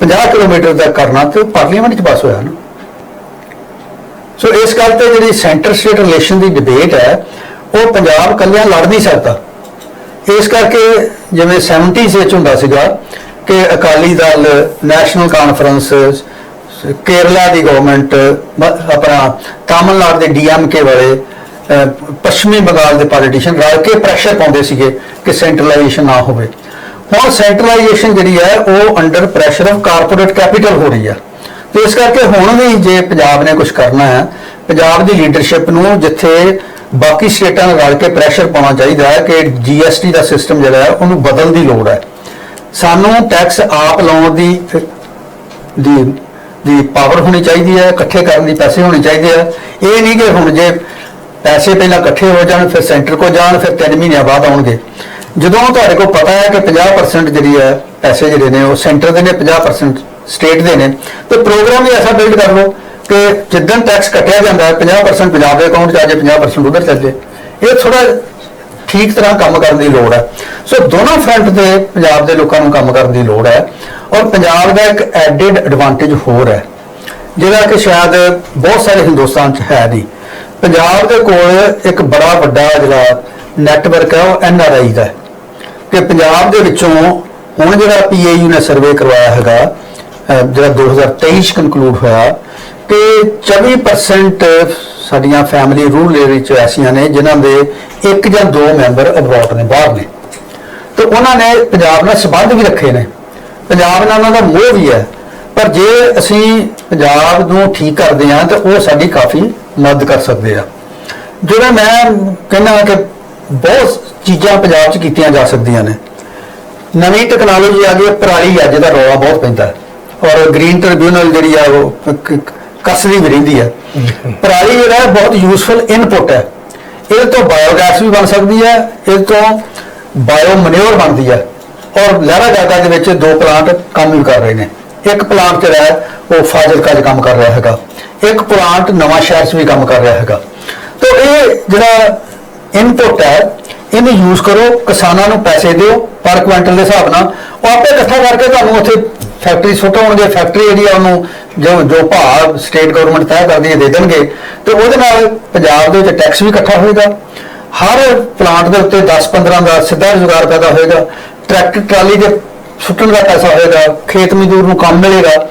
S1: 50 ਕਿਲੋਮੀਟਰ ਦਾ ਕਰਨਾ ਤੇ ਉਹ ਪਾਰਲੀਮੈਂਟ 'ਚ ਪਾਸ ਹੋਇਆ ਨਾ। ਸੋ ਇਸ ਗੱਲ ਤੇ ਜਿਹੜੀ ਸੈਂਟਰ ਸਟੇਟ ਰਿਲੇਸ਼ਨ ਦੀ ਡਿਬੇਟ ਹੈ, ਉਹ ਪੰਜਾਬ ਕੱਲਿਆਂ ਲੜ ਨਹੀਂ ਸਕਦਾ। ਇਸ ਕਰਕੇ ਜਿਵੇਂ 70s ਵਿੱਚ ਹੁੰਦਾ ਸੀਗਾ ਕਿ ਅਕਾਲੀ ਦਲ ਨੈਸ਼ਨਲ ਕਾਨਫਰੰਸ ਕੇਰਲਾ ਦੀ ਗਵਰਨਮੈਂਟ ਆਪਣਾ ਤਾਮਿਲਨਾਡੂ ਦੇ ਡੀਐਮਕੇ ਵਾਲੇ ਪੱਛਮੀ ਬੰਗਾਲ ਦੇ ਪੋਲੀਟੀਸ਼ੀਅਨ ਰਲ ਕੇ ਪ੍ਰੈਸ਼ਰ ਪਾਉਂਦੇ ਸੀਗੇ ਕਿ ਸੈਂਟਰਲਾਈਜੇਸ਼ਨ ਨਾ ਹੋਵੇ। ਹੁਣ ਸੈਂਟਰਲਾਈਜੇਸ਼ਨ ਜਿਹੜੀ ਹੈ, ਉਹ under pressure of corporate capital ਹੋ ਰਹੀ ਹੈ ਤੇ ਇਸ ਕਰਕੇ ਹੁਣ ਵੀ ਜੇ ਪੰਜਾਬ ਨੇ ਕੁਝ ਕਰਨਾ ਹੈ, ਪੰਜਾਬ ਦੀ ਲੀਡਰਸ਼ਿਪ ਨੂੰ ਜਿੱਥੇ ਬਾਕੀ ਸਟੇਟਾਂ ਨਾਲ ਰਲ ਕੇ ਪ੍ਰੈਸ਼ਰ ਪਾਉਣਾ ਚਾਹੀਦਾ ਹੈ ਕਿ ਜੀਐਸਟੀ ਦਾ ਸਿਸਟਮ ਜਿਹੜਾ ਹੈ, ਉਹਨੂੰ ਬਦਲਣ ਦੀ ਲੋੜ ਹੈ। ਸਾਨੂੰ ਟੈਕਸ ਆਪ ਲਾਉਣ ਦੀ ਦੀ ਦੀ ਪਾਵਰ ਹੋਣੀ ਚਾਹੀਦੀ ਹੈ, ਇਕੱਠੇ ਕਰਨ ਦੀ ਪੈਸੇ ਹੋਣੇ ਚਾਹੀਦੇ ਆ। ਇਹ ਨਹੀਂ ਕਿ ਹੁਣ ਜੇ ਪੈਸੇ ਪਹਿਲਾਂ ਇਕੱਠੇ ਹੋ ਜਾਣ, ਫਿਰ ਸੈਂਟਰ ਕੋ ਜਾਣ, ਫਿਰ 3 ਮਹੀਨਿਆਂ ਬਾਅਦ ਆਉਣਗੇ। ਜਦੋਂ ਤੁਹਾਡੇ ਕੋਲ ਪਤਾ ਹੈ ਕਿ 50% ਜਿਹੜੀ ਹੈ ਪੈਸੇ ਜਿਹੜੇ ਨੇ, ਉਹ ਸੈਂਟਰ ਦੇ ਨੇ 50% ਸਟੇਟ ਦੇ ਨੇ, ਤੇ ਪ੍ਰੋਗਰਾਮ ਵੀ ਐਸਾ ਬਿਲਡ ਕਰ ਲਓ ਕਿ ਜਿੱਦਣ ਟੈਕਸ ਕੱਟਿਆ ਜਾਂਦਾ ਹੈ 50% ਪੰਜਾਬ ਦੇ ਅਕਾਊਂਟ 'ਚ ਆ ਜਾਏ 50% ਉਧਰ ਚੱਲ ਜਾਏ। ਇਹ ਥੋੜਾ ਠੀਕ ਤਰ੍ਹਾਂ ਕੰਮ ਕਰਨ ਦੀ ਲੋੜ ਹੈ। ਸੋ ਦੋਨੋਂ ਫਰੰਟ ਤੇ ਪੰਜਾਬ ਦੇ ਲੋਕਾਂ ਨੂੰ ਕੰਮ ਕਰਨ ਦੀ ਲੋੜ ਹੈ ਔਰ ਪੰਜਾਬ ਦਾ ਇੱਕ ਐਡਿਡ ਐਡਵਾਂਟੇਜ ਹੋਰ ਹੈ, ਜਿਹੜਾ ਕਿ ਸ਼ਾਇਦ ਬਹੁਤ ਸਾਰੇ ਹਿੰਦੁਸਤਾਨ 'ਚ ਹੈ ਨਹੀਂ। ਪੰਜਾਬ ਦੇ ਕੋਲ ਇੱਕ ਬੜਾ ਵੱਡਾ ਜਿਹੜਾ ਨੈਟਵਰਕ ਹੈ, ਉਹ ਐਨ ਆਰ ਆਈ ਦਾ ਹੈ। ਕਿ ਪੰਜਾਬ ਦੇ ਵਿੱਚੋਂ ਹੁਣ ਜਿਹੜਾ ਪੀਏਯੂ ਨੇ ਸਰਵੇ ਕਰਵਾਇਆ ਹੈਗਾ, ਅਹ ਜਿਹੜਾ 2023 ਚ ਕਨਕਲੂਡ ਹੋਇਆ ਕਿ 24% ਸਾਡੀਆਂ ਫੈਮਿਲੀ ਰੂਰਲ ਏਰੀਆ ਚ ਐਸੀਆਂ ਨੇ, ਜਿਨ੍ਹਾਂ ਦੇ ਇੱਕ ਜਾਂ ਦੋ ਮੈਂਬਰ ਅਬਰੋਡ ਨੇ, ਬਾਹਰ ਨੇ। ਤੇ ਉਹਨਾਂ ਨੇ ਪੰਜਾਬ ਨਾਲ ਸੰਬੰਧ ਵੀ ਰੱਖੇ ਨੇ। ਪੰਜਾਬ ਨਾਲ ਉਹਨਾਂ ਦਾ ਮੋਹ ਵੀ ਹੈ। ਪਰ ਜੇ ਅਸੀਂ ਪੰਜਾਬ ਨੂੰ ਠੀਕ ਕਰਦੇ ਹਾਂ, ਤਾਂ ਉਹ ਸਾਡੀ ਕਾਫੀ ਮਦਦ ਕਰ ਸਕਦੇ ਆ। ਜਿਹੜਾ ਮੈਂ ਕਹਿੰਦਾ ਕਿ ਬਹੁਤ ਚੀਜ਼ਾਂ ਪੰਜਾਬ 'ਚ ਕੀਤੀਆਂ ਜਾ ਸਕਦੀਆਂ ਨੇ। ਨਵੀਂ ਟੈਕਨੋਲੋਜੀ ਆ ਗਈ ਹੈ, ਪਰਾਲੀ ਆ ਜਿਹਦਾ ਰੌਲਾ ਬਹੁਤ ਪੈਂਦਾ ਹੈ। ਔਰ ਗ੍ਰੀਨ ਟ੍ਰਿਬਿਊਨਲ ਜਿਹੜੀ ਆ ਉਹ ਕ- ਵੀ ਰਹਿੰਦੀ ਹੈ। ਪਰਾਲੀ ਜਿਹੜਾ ਬਹੁਤ ਯੂਸਫੁਲ ਇਨਪੁਟ ਹੈ। ਇਹ ਤੋਂ ਬਾਇਓਗੈਸ ਵੀ ਬਣ ਸਕਦੀ ਹੈ ਇਹ ਤੋਂ ਬਾਇਓ ਮਨਿਓਰ ਬਣਦੀ ਹੈ। ਔਰ ਲਹਿਰਾ ਗਾਗਾ ਦੇ ਵਿੱਚ ਦੋ ਪਲਾਂਟ ਕੰਮ ਵੀ ਕਰ ਰਹੇ ਨੇ। ਇੱਕ ਪਲਾਂਟ ਜਿਹੜਾ ਹੈ ਉਹ ਫਾਜ਼ਿਲਕਾ 'ਚ ਕੰਮ ਕਰ ਰਿਹਾ ਹੈਗਾ। ਇੱਕ ਪਲਾਂਟ ਨਵਾਂ ਸ਼ਹਿਰ 'ਚ ਵੀ ਕੰਮ ਕਰ ਰਿਹਾ ਹੈਗਾ। ਤਾਂ ਇਹ ਜਿਹੜਾ ਇਨਪੁਟ ਹੈ, ਇਹਨੂੰ ਯੂਜ਼ ਕਰੋ, ਕਿਸਾਨਾਂ ਨੂੰ ਪੈਸੇ ਦਿਓ ਪਰ ਕੁਇੰਟਲ ਦੇ ਹਿਸਾਬ ਨਾਲ। ਉਹ ਆਪੇ ਇਕੱਠਾ ਕਰਕੇ ਤੁਹਾਨੂੰ ਉੱਥੇ ਫੈਕਟਰੀ ਸੁੱਟ ਸੁੱਟਾਉਣਗੇ ਫੈਕਟਰੀ ਜਿਹੜੀ ਆ ਉਹਨੂੰ ਜੋ ਜੋ ਭਾਅ ਸਟੇਟ ਗਵਰਨਮੈਂਟ ਤੈਅ ਕਰਦੀ ਹੈ ਦੇ ਦੇਣਗੇ। ਤੇ ਉਹਦੇ ਨਾਲ ਪੰਜਾਬ ਦੇ ਵਿੱਚ ਟੈਕਸ ਵੀ ਇਕੱਠਾ ਹੋਏਗਾ। ਹਰ ਪਲਾਂਟ ਦੇ ਉੱਤੇ 10-15 ਦਾ ਸਿੱਧਾ ਰੁਜ਼ਗਾਰ ਪੈਦਾ ਹੋਏਗਾ। ਟਰੈਕਟਰ, ਟਰਾਲੀ ਦੇ ਸੁੱਟਣ ਦਾ ਪੈਸਾ ਹੋਏਗਾ। ਖੇਤ ਮਜ਼ਦੂਰ ਨੂੰ ਕੰਮ ਮਿਲੇਗਾ।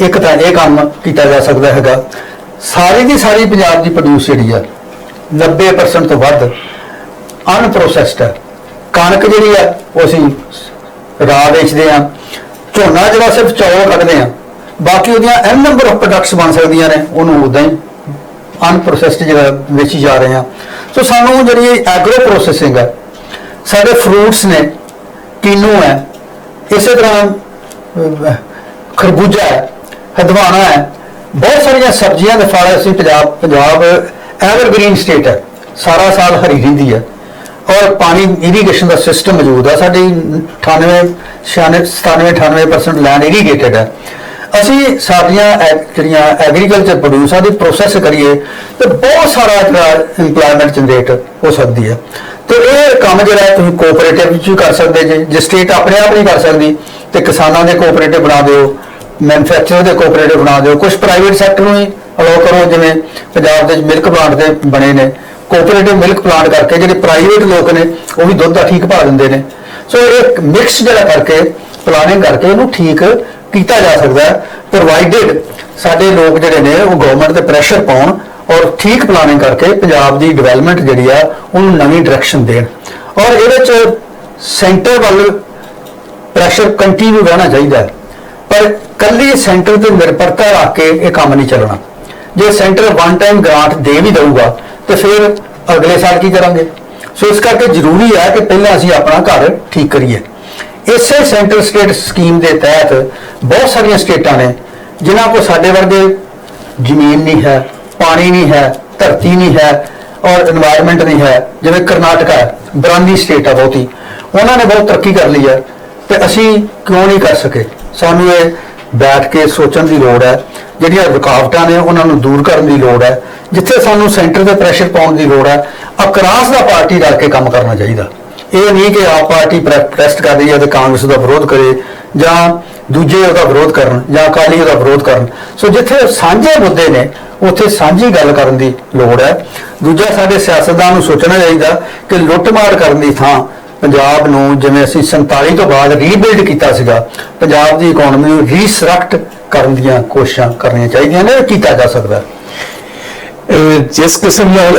S1: ਇੱਕ ਤਾਂ ਇਹ ਕੰਮ ਕੀਤਾ ਜਾ ਸਕਦਾ ਹੈਗਾ। ਸਾਰੀ ਦੀ ਸਾਰੀ ਪੰਜਾਬ ਦੀ ਪ੍ਰੋਡਿਊਸ ਜਿਹੜੀ ਆ 90% ਤੋਂ ਵੱਧ ਅਨਪ੍ਰੋਸੈਸਡ ਹੈ ਕਣਕ ਜਿਹੜੀ ਆ, ਉਹ ਅਸੀਂ ਰਾਹ ਵੇਚਦੇ ਆ। ਝੋਨਾ ਜਿਹੜਾ ਸਿਰਫ ਚੌਲ ਕੱਢਦੇ ਆ। ਬਾਕੀ ਉਹਦੀਆਂ ਐਨ ਨੰਬਰ ਆਫ ਪ੍ਰੋਡਕਟਸ ਬਣ ਸਕਦੀਆਂ ਨੇ, ਉਹਨੂੰ ਉਦਾਂ ਹੀ ਅਨਪ੍ਰੋਸੈਸਡ ਜਿਹੜਾ ਵੇਚੀ ਜਾ ਰਹੇ ਆ। ਸੋ ਸਾਨੂੰ ਜਿਹੜੀ ਐਗਰੋ ਪ੍ਰੋਸੈਸਿੰਗ ਹੈ ਸਾਡੇ ਫਰੂਟਸ ਨੇ, ਕੀਨੂ ਹੈ, ਇਸੇ ਤਰ੍ਹਾਂ ਖਰਬੂਜਾ ਹੈ ਹਦਵਾਣਾ ਹੈ। ਬਹੁਤ ਸਾਰੀਆਂ ਸਬਜ਼ੀਆਂ ਦੇ ਫਲ ਅਸੀਂ ਪੰਜਾਬ ਪੰਜਾਬ ਐਵਰਗ੍ਰੀਨ ਸਟੇਟ ਹੈ। ਸਾਰਾ ਸਾਲ ਹਰੀ ਰਹਿੰਦੀ ਹੈ। ਔਰ ਪਾਣੀ ਇਰੀਗੇਸ਼ਨ ਦਾ ਸਿਸਟਮ ਮੌਜੂਦ ਹੈ। ਸਾਡੀ 98 96 97 98% ਲੈਂਡ ਇਰੀਗੇਟਡ ਹੈ। ਅਸੀਂ ਸਾਡੀਆਂ ਐ- ਜਿਹੜੀਆਂ ਐਗਰੀਕਲਚਰ ਪ੍ਰੋਡਿਊਸਾਂ ਦੀ ਪ੍ਰੋਸੈਸ ਕਰੀਏ ਤੇ ਬਹੁਤ ਸਾਰਾ ਜਿਹੜਾ ਇੰਪਲੋਇਮੈਂਟ ਜਨਰੇਟ ਹੋ ਸਕਦੀ ਹੈ। ਤੇ ਇਹ ਕੰਮ ਜਿਹੜਾ ਤੁਸੀਂ ਕੋਆਪਰੇਟਿਵ ਵਿੱਚ ਵੀ ਕਰ ਸਕਦੇ ਜੇ। ਜੇ ਸਟੇਟ ਆਪਣੇ ਆਪ ਨਹੀਂ ਕਰ ਸਕਦੀ, ਤੇ ਕਿਸਾਨਾਂ ਦੇ ਕੋਆਪਰੇਟਿਵ ਬਣਾ ਦਿਓ। ਮੈਨੂਫੈਕਚਰਰ ਦੇ ਕੋਆਪਰੇਟਿਵ ਬਣਾ ਦਿਓ। ਕੁਝ ਪ੍ਰਾਈਵੇਟ ਸੈਕਟਰ ਨੂੰ ਹੀ ਅਲਾਉ ਕਰੋ, ਜਿਵੇਂ ਪੰਜਾਬ ਦੇ ਮਿਲਕ ਪਲਾਂਟ ਦੇ ਬਣੇ ਨੇ। ਕੋਆਪਰੇਟਿਵ ਮਿਲਕ ਪਲਾਂਟ ਕਰਕੇ ਜਿਹੜੇ ਪ੍ਰਾਈਵੇਟ ਲੋਕ ਨੇ, ਉਹ ਵੀ ਦੁੱਧ ਦਾ ਠੀਕ ਭਾਅ ਦਿੰਦੇ ਨੇ। ਸੋ ਇਹ ਮਿਕਸ ਜਿਹੜਾ ਕਰਕੇ ਪਲਾਨਿੰਗ ਕਰਕੇ ਇਹਨੂੰ ਠੀਕ ਕੀਤਾ ਜਾ ਸਕਦਾ ਹੈ। ਪ੍ਰੋਵਾਈਡਡ ਸਾਡੇ ਲੋਕ ਜਿਹੜੇ ਨੇ, ਉਹ ਗਵਰਨਮੈਂਟ ਤੇ ਪ੍ਰੈਸ਼ਰ ਪਾਉਣ ਔਰ ਠੀਕ ਪਲਾਨਿੰਗ ਕਰਕੇ ਪੰਜਾਬ ਦੀ ਡਿਵੈਲਪਮੈਂਟ ਜਿਹੜੀ ਆ, ਉਹਨੂੰ ਨਵੀਂ ਡਾਇਰੈਕਸ਼ਨ ਦੇਣ। ਔਰ ਇਹਦੇ ਚ ਸੈਂਟਰ ਵੱਲ ਪ੍ਰੈਸ਼ਰ ਕੰਟੀਨਿਊ ਰਹਿਣਾ ਚਾਹੀਦਾ ਹੈ। ਪਰ ਕੱਲੀ ਸੈਂਟਰ ਤੇ ਨਿਰਭਰਤਾ ਰੱਖ ਕੇ ਇਹ ਕੰਮ ਨਹੀਂ ਚੱਲਣਾ। ਜੇ ਸੈਂਟਰ ਵਨ ਟਾਈਮ ਗ੍ਰਾਂਟ ਦੇ ਵੀ ਦਊਗਾ, ਤੇ ਫਿਰ ਅਗਲੇ ਸਾਲ ਕੀ ਕਰਾਂਗੇ? ਸੋ ਇਸ ਕਰਕੇ ਜ਼ਰੂਰੀ ਹੈ ਕਿ ਪਹਿਲਾਂ ਅਸੀਂ ਆਪਣਾ ਘਰ ਠੀਕ ਕਰੀਏ। ਇਸੇ ਸੈਂਟਰ ਸਟੇਟ ਸਕੀਮ ਦੇ ਤਹਿਤ ਬਹੁਤ ਸਾਰੀਆਂ ਸਟੇਟਾਂ ਨੇ, ਜਿਨ੍ਹਾਂ ਕੋ ਸਾਡੇ ਵਰਗੇ ਜ਼ਮੀਨ ਨਹੀਂ ਹੈ, ਪਾਣੀ ਨਹੀਂ ਹੈ, ਧਰਤੀ ਨਹੀਂ ਹੈ ਔਰ এনवायरमेंट ਨਹੀਂ ਹੈ, ਜਿਵੇਂ ਕਰਨਾਟਕਾ ਹੈ ਬਰਾਂਦੀ ਸਟੇਟ ਆ ਬਹੁਤੀ। ਉਹਨਾਂ ਨੇ ਬਹੁਤ ਤਰੱਕੀ ਕਰ ਲਈ ਹੈ ਤੇ ਅਸੀਂ ਕਿਉਂ ਨਹੀਂ ਕਰ ਸਕੇ? ਸਾਨੂੰ ਇਹ ਬੈਠ ਕੇ ਸੋਚਣ ਦੀ ਲੋੜ ਹੈ, ਜਿਹੜੀਆਂ ਰੁਕਾਵਟਾਂ ਨੇ ਉਹਨਾਂ ਨੂੰ ਦੂਰ ਕਰਨ ਦੀ ਲੋੜ ਹੈ, ਜਿੱਥੇ ਸਾਨੂੰ ਸੈਂਟਰ ਤੇ ਪ੍ਰੈਸ਼ਰ ਪਾਉਣ ਦੀ ਲੋੜ ਹੈ ਅਕਰਾਸ ਦਾ ਪਾਰਟੀ ਰਲ ਕੇ ਕੰਮ ਕਰਨਾ ਚਾਹੀਦਾ। ਇਹ ਨਹੀਂ ਕਿ ਆਪ ਪਾਰਟੀ ਪ੍ਰੈਸਟ ਕਰ ਰਹੀ ਹੈ ਤੇ ਕਾਂਗਰਸ ਦਾ ਵਿਰੋਧ ਕਰੇ ਜਾਂ ਦੂਜੇ ਉਹਦਾ ਵਿਰੋਧ ਕਰਨ ਜਾਂ ਅਕਾਲੀ ਉਹਦਾ ਵਿਰੋਧ ਕਰਨ। ਸੋ ਜਿੱਥੇ ਸਾਂਝੇ ਮੁੱਦੇ ਨੇ, ਉੱਥੇ ਸਾਂਝੀ ਗੱਲ ਕਰਨ ਦੀ ਲੋੜ ਹੈ। ਦੂਜਾ, ਸਾਡੇ ਸਿਆਸਤਦਾਨ ਨੂੰ ਸੋਚਣਾ ਚਾਹੀਦਾ ਕਿ ਲੁੱਟਮਾਰ ਕਰਨ ਦੀ ਥਾਂ ਪੰਜਾਬ ਨੂੰ ਜਿਵੇਂ ਅਸੀਂ 47 ਤੋਂ ਬਾਅਦ ਰੀਬਿਲਡ ਕੀਤਾ ਸੀਗਾ, ਪੰਜਾਬ ਦੀ ਇਕਨੋਮੀ ਨੂੰ ਰੀਸਟਰਕਟ ਕਰਨ ਦੀਆਂ ਕੋਸ਼ਿਸ਼ਾਂ ਕਰਨੀਆਂ ਚਾਹੀਦੀਆਂ ਨੇ ਕੀਤਾ ਜਾ ਸਕਦਾ?
S2: ਜਿਸ ਕਿਸਮ ਨਾਲ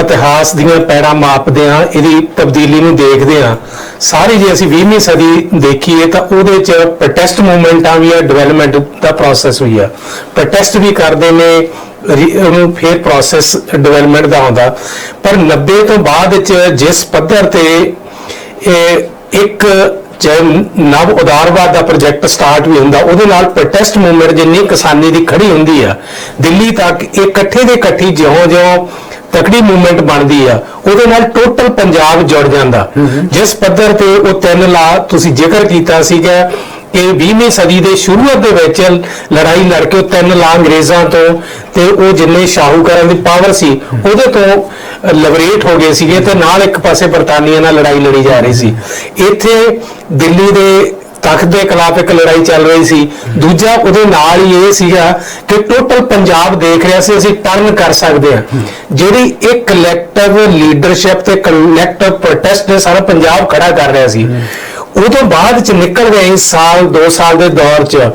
S2: ਇਤਿਹਾਸ ਦੀਆਂ ਪੈੜਾਂ ਮਾਪਦੇ ਆ ਇਹਦੀ ਤਬਦੀਲੀ ਨੂੰ ਦੇਖਦੇ ਆ ਸਾਰੀ ਜੇ ਅਸੀਂ 20ਵੀਂ ਸਦੀ ਦੇਖੀਏ ਤਾਂ ਉਹਦੇ ਚ ਪ੍ਰੋਟੈਸਟ ਮੂਵਮੈਂਟਾਂ ਵੀ ਆ ਡਿਵੈਲਪਮੈਂਟ ਦਾ ਪ੍ਰੋਸੈਸ ਵੀ ਆ। ਪ੍ਰੋਟੈਸਟ ਵੀ ਕਰਦੇ ਨੇ ਉਹਨੂੰ ਫਿਰ ਪ੍ਰੋਸੈਸ ਡਿਵੈਲਪਮੈਂਟ ਦਾ ਆਉਂਦਾ। ਪਰ 90 ਤੋਂ ਬਾਅਦ ਚ ਜਿਸ ਪੱਧਰ ਤੇ ਇੱਕ ਜੇ ਨਵ ਉਦਾਰਵਾਦ ਦਾ ਪ੍ਰੋਜੈਕਟ ਸਟਾਰਟ ਵੀ ਹੁੰਦਾ ਉਹਦੇ ਨਾਲ ਪ੍ਰੋਟੈਸਟ ਮੂਵਮੈਂਟ ਜਿੰਨੀ ਕਿਸਾਨੀ ਦੀ ਖੜੀ ਹੁੰਦੀ ਆ ਦਿੱਲੀ ਤੱਕ ਇਕੱਠੇ ਦੇ ਇਕੱਠੀ ਜਿਉਂ-ਜਿਉਂ ਤਕੜੀ ਮੂਵਮੈਂਟ ਬਣਦੀ ਆ ਉਹਦੇ ਨਾਲ ਟੋਟਲ ਪੰਜਾਬ ਜੁੜ ਜਾਂਦਾ। ਜਿਸ ਪੱਧਰ ਤੇ ਉਹ ਤਿੰਨ ਲਾ ਤੁਸੀਂ ਜ਼ਿਕਰ ਕੀਤਾ ਸੀਗਾ ਕਿ 20ਵੀਂ ਸਦੀ ਦੇ ਸ਼ੁਰੂਆਤ ਦੇ ਵਿੱਚ ਲੜਾਈ ਲੜ ਕੇ ਉਹ ਤਿੰਨ ਲਾ ਅੰਗਰੇਜ਼ਾਂ ਤੋਂ ਤੇ ਉਹ ਜਿੰਨੇ ਸ਼ਾਹੂਕਾਰਾਂ ਦੀ ਪਾਵਰ ਸੀ, ਉਹਦੇ ਤੋਂ ਲਿਬਰੇਟ ਹੋ ਗਏ ਸੀਗੇ ਤੇ ਨਾਲ ਇੱਕ ਪਾਸੇ ਬਰਤਾਨੀਆ ਨਾਲ ਲੜਾਈ ਲੜੀ ਜਾ ਰਹੀ ਸੀ। ਇੱਥੇ ਦਿੱਲੀ ਦੇ ਤਖਤ ਦੇ ਖਿਲਾਫ ਇੱਕ ਲੜਾਈ ਚੱਲ ਰਹੀ ਸੀ। ਦੂਜਾ ਉਹਦੇ ਨਾਲ ਹੀ ਇਹ ਸੀਗਾ ਕਿ ਟੋਟਲ ਪੰਜਾਬ ਦੇਖ ਰਿਹਾ ਸੀ, ਅਸੀਂ ਟਰਨ ਕਰ ਸਕਦੇ ਹਾਂ। ਜਿਹੜੀ ਇੱਕ ਕਲੈਕਟਿਵ ਲੀਡਰਸ਼ਿਪ ਤੇ ਕਲੈਕਟਿਵ ਪ੍ਰੋਟੈਸਟ ਨੇ ਸਾਰਾ ਪੰਜਾਬ ਖੜਾ ਕਰ ਰਿਹਾ ਸੀ। ਉਹ ਤੋਂ ਬਾਅਦ ਚ ਨਿਕਲ ਗਏ ਇਸ ਸਾਲ 2 ਸਾਲ ਦੇ ਦੌਰ ਚ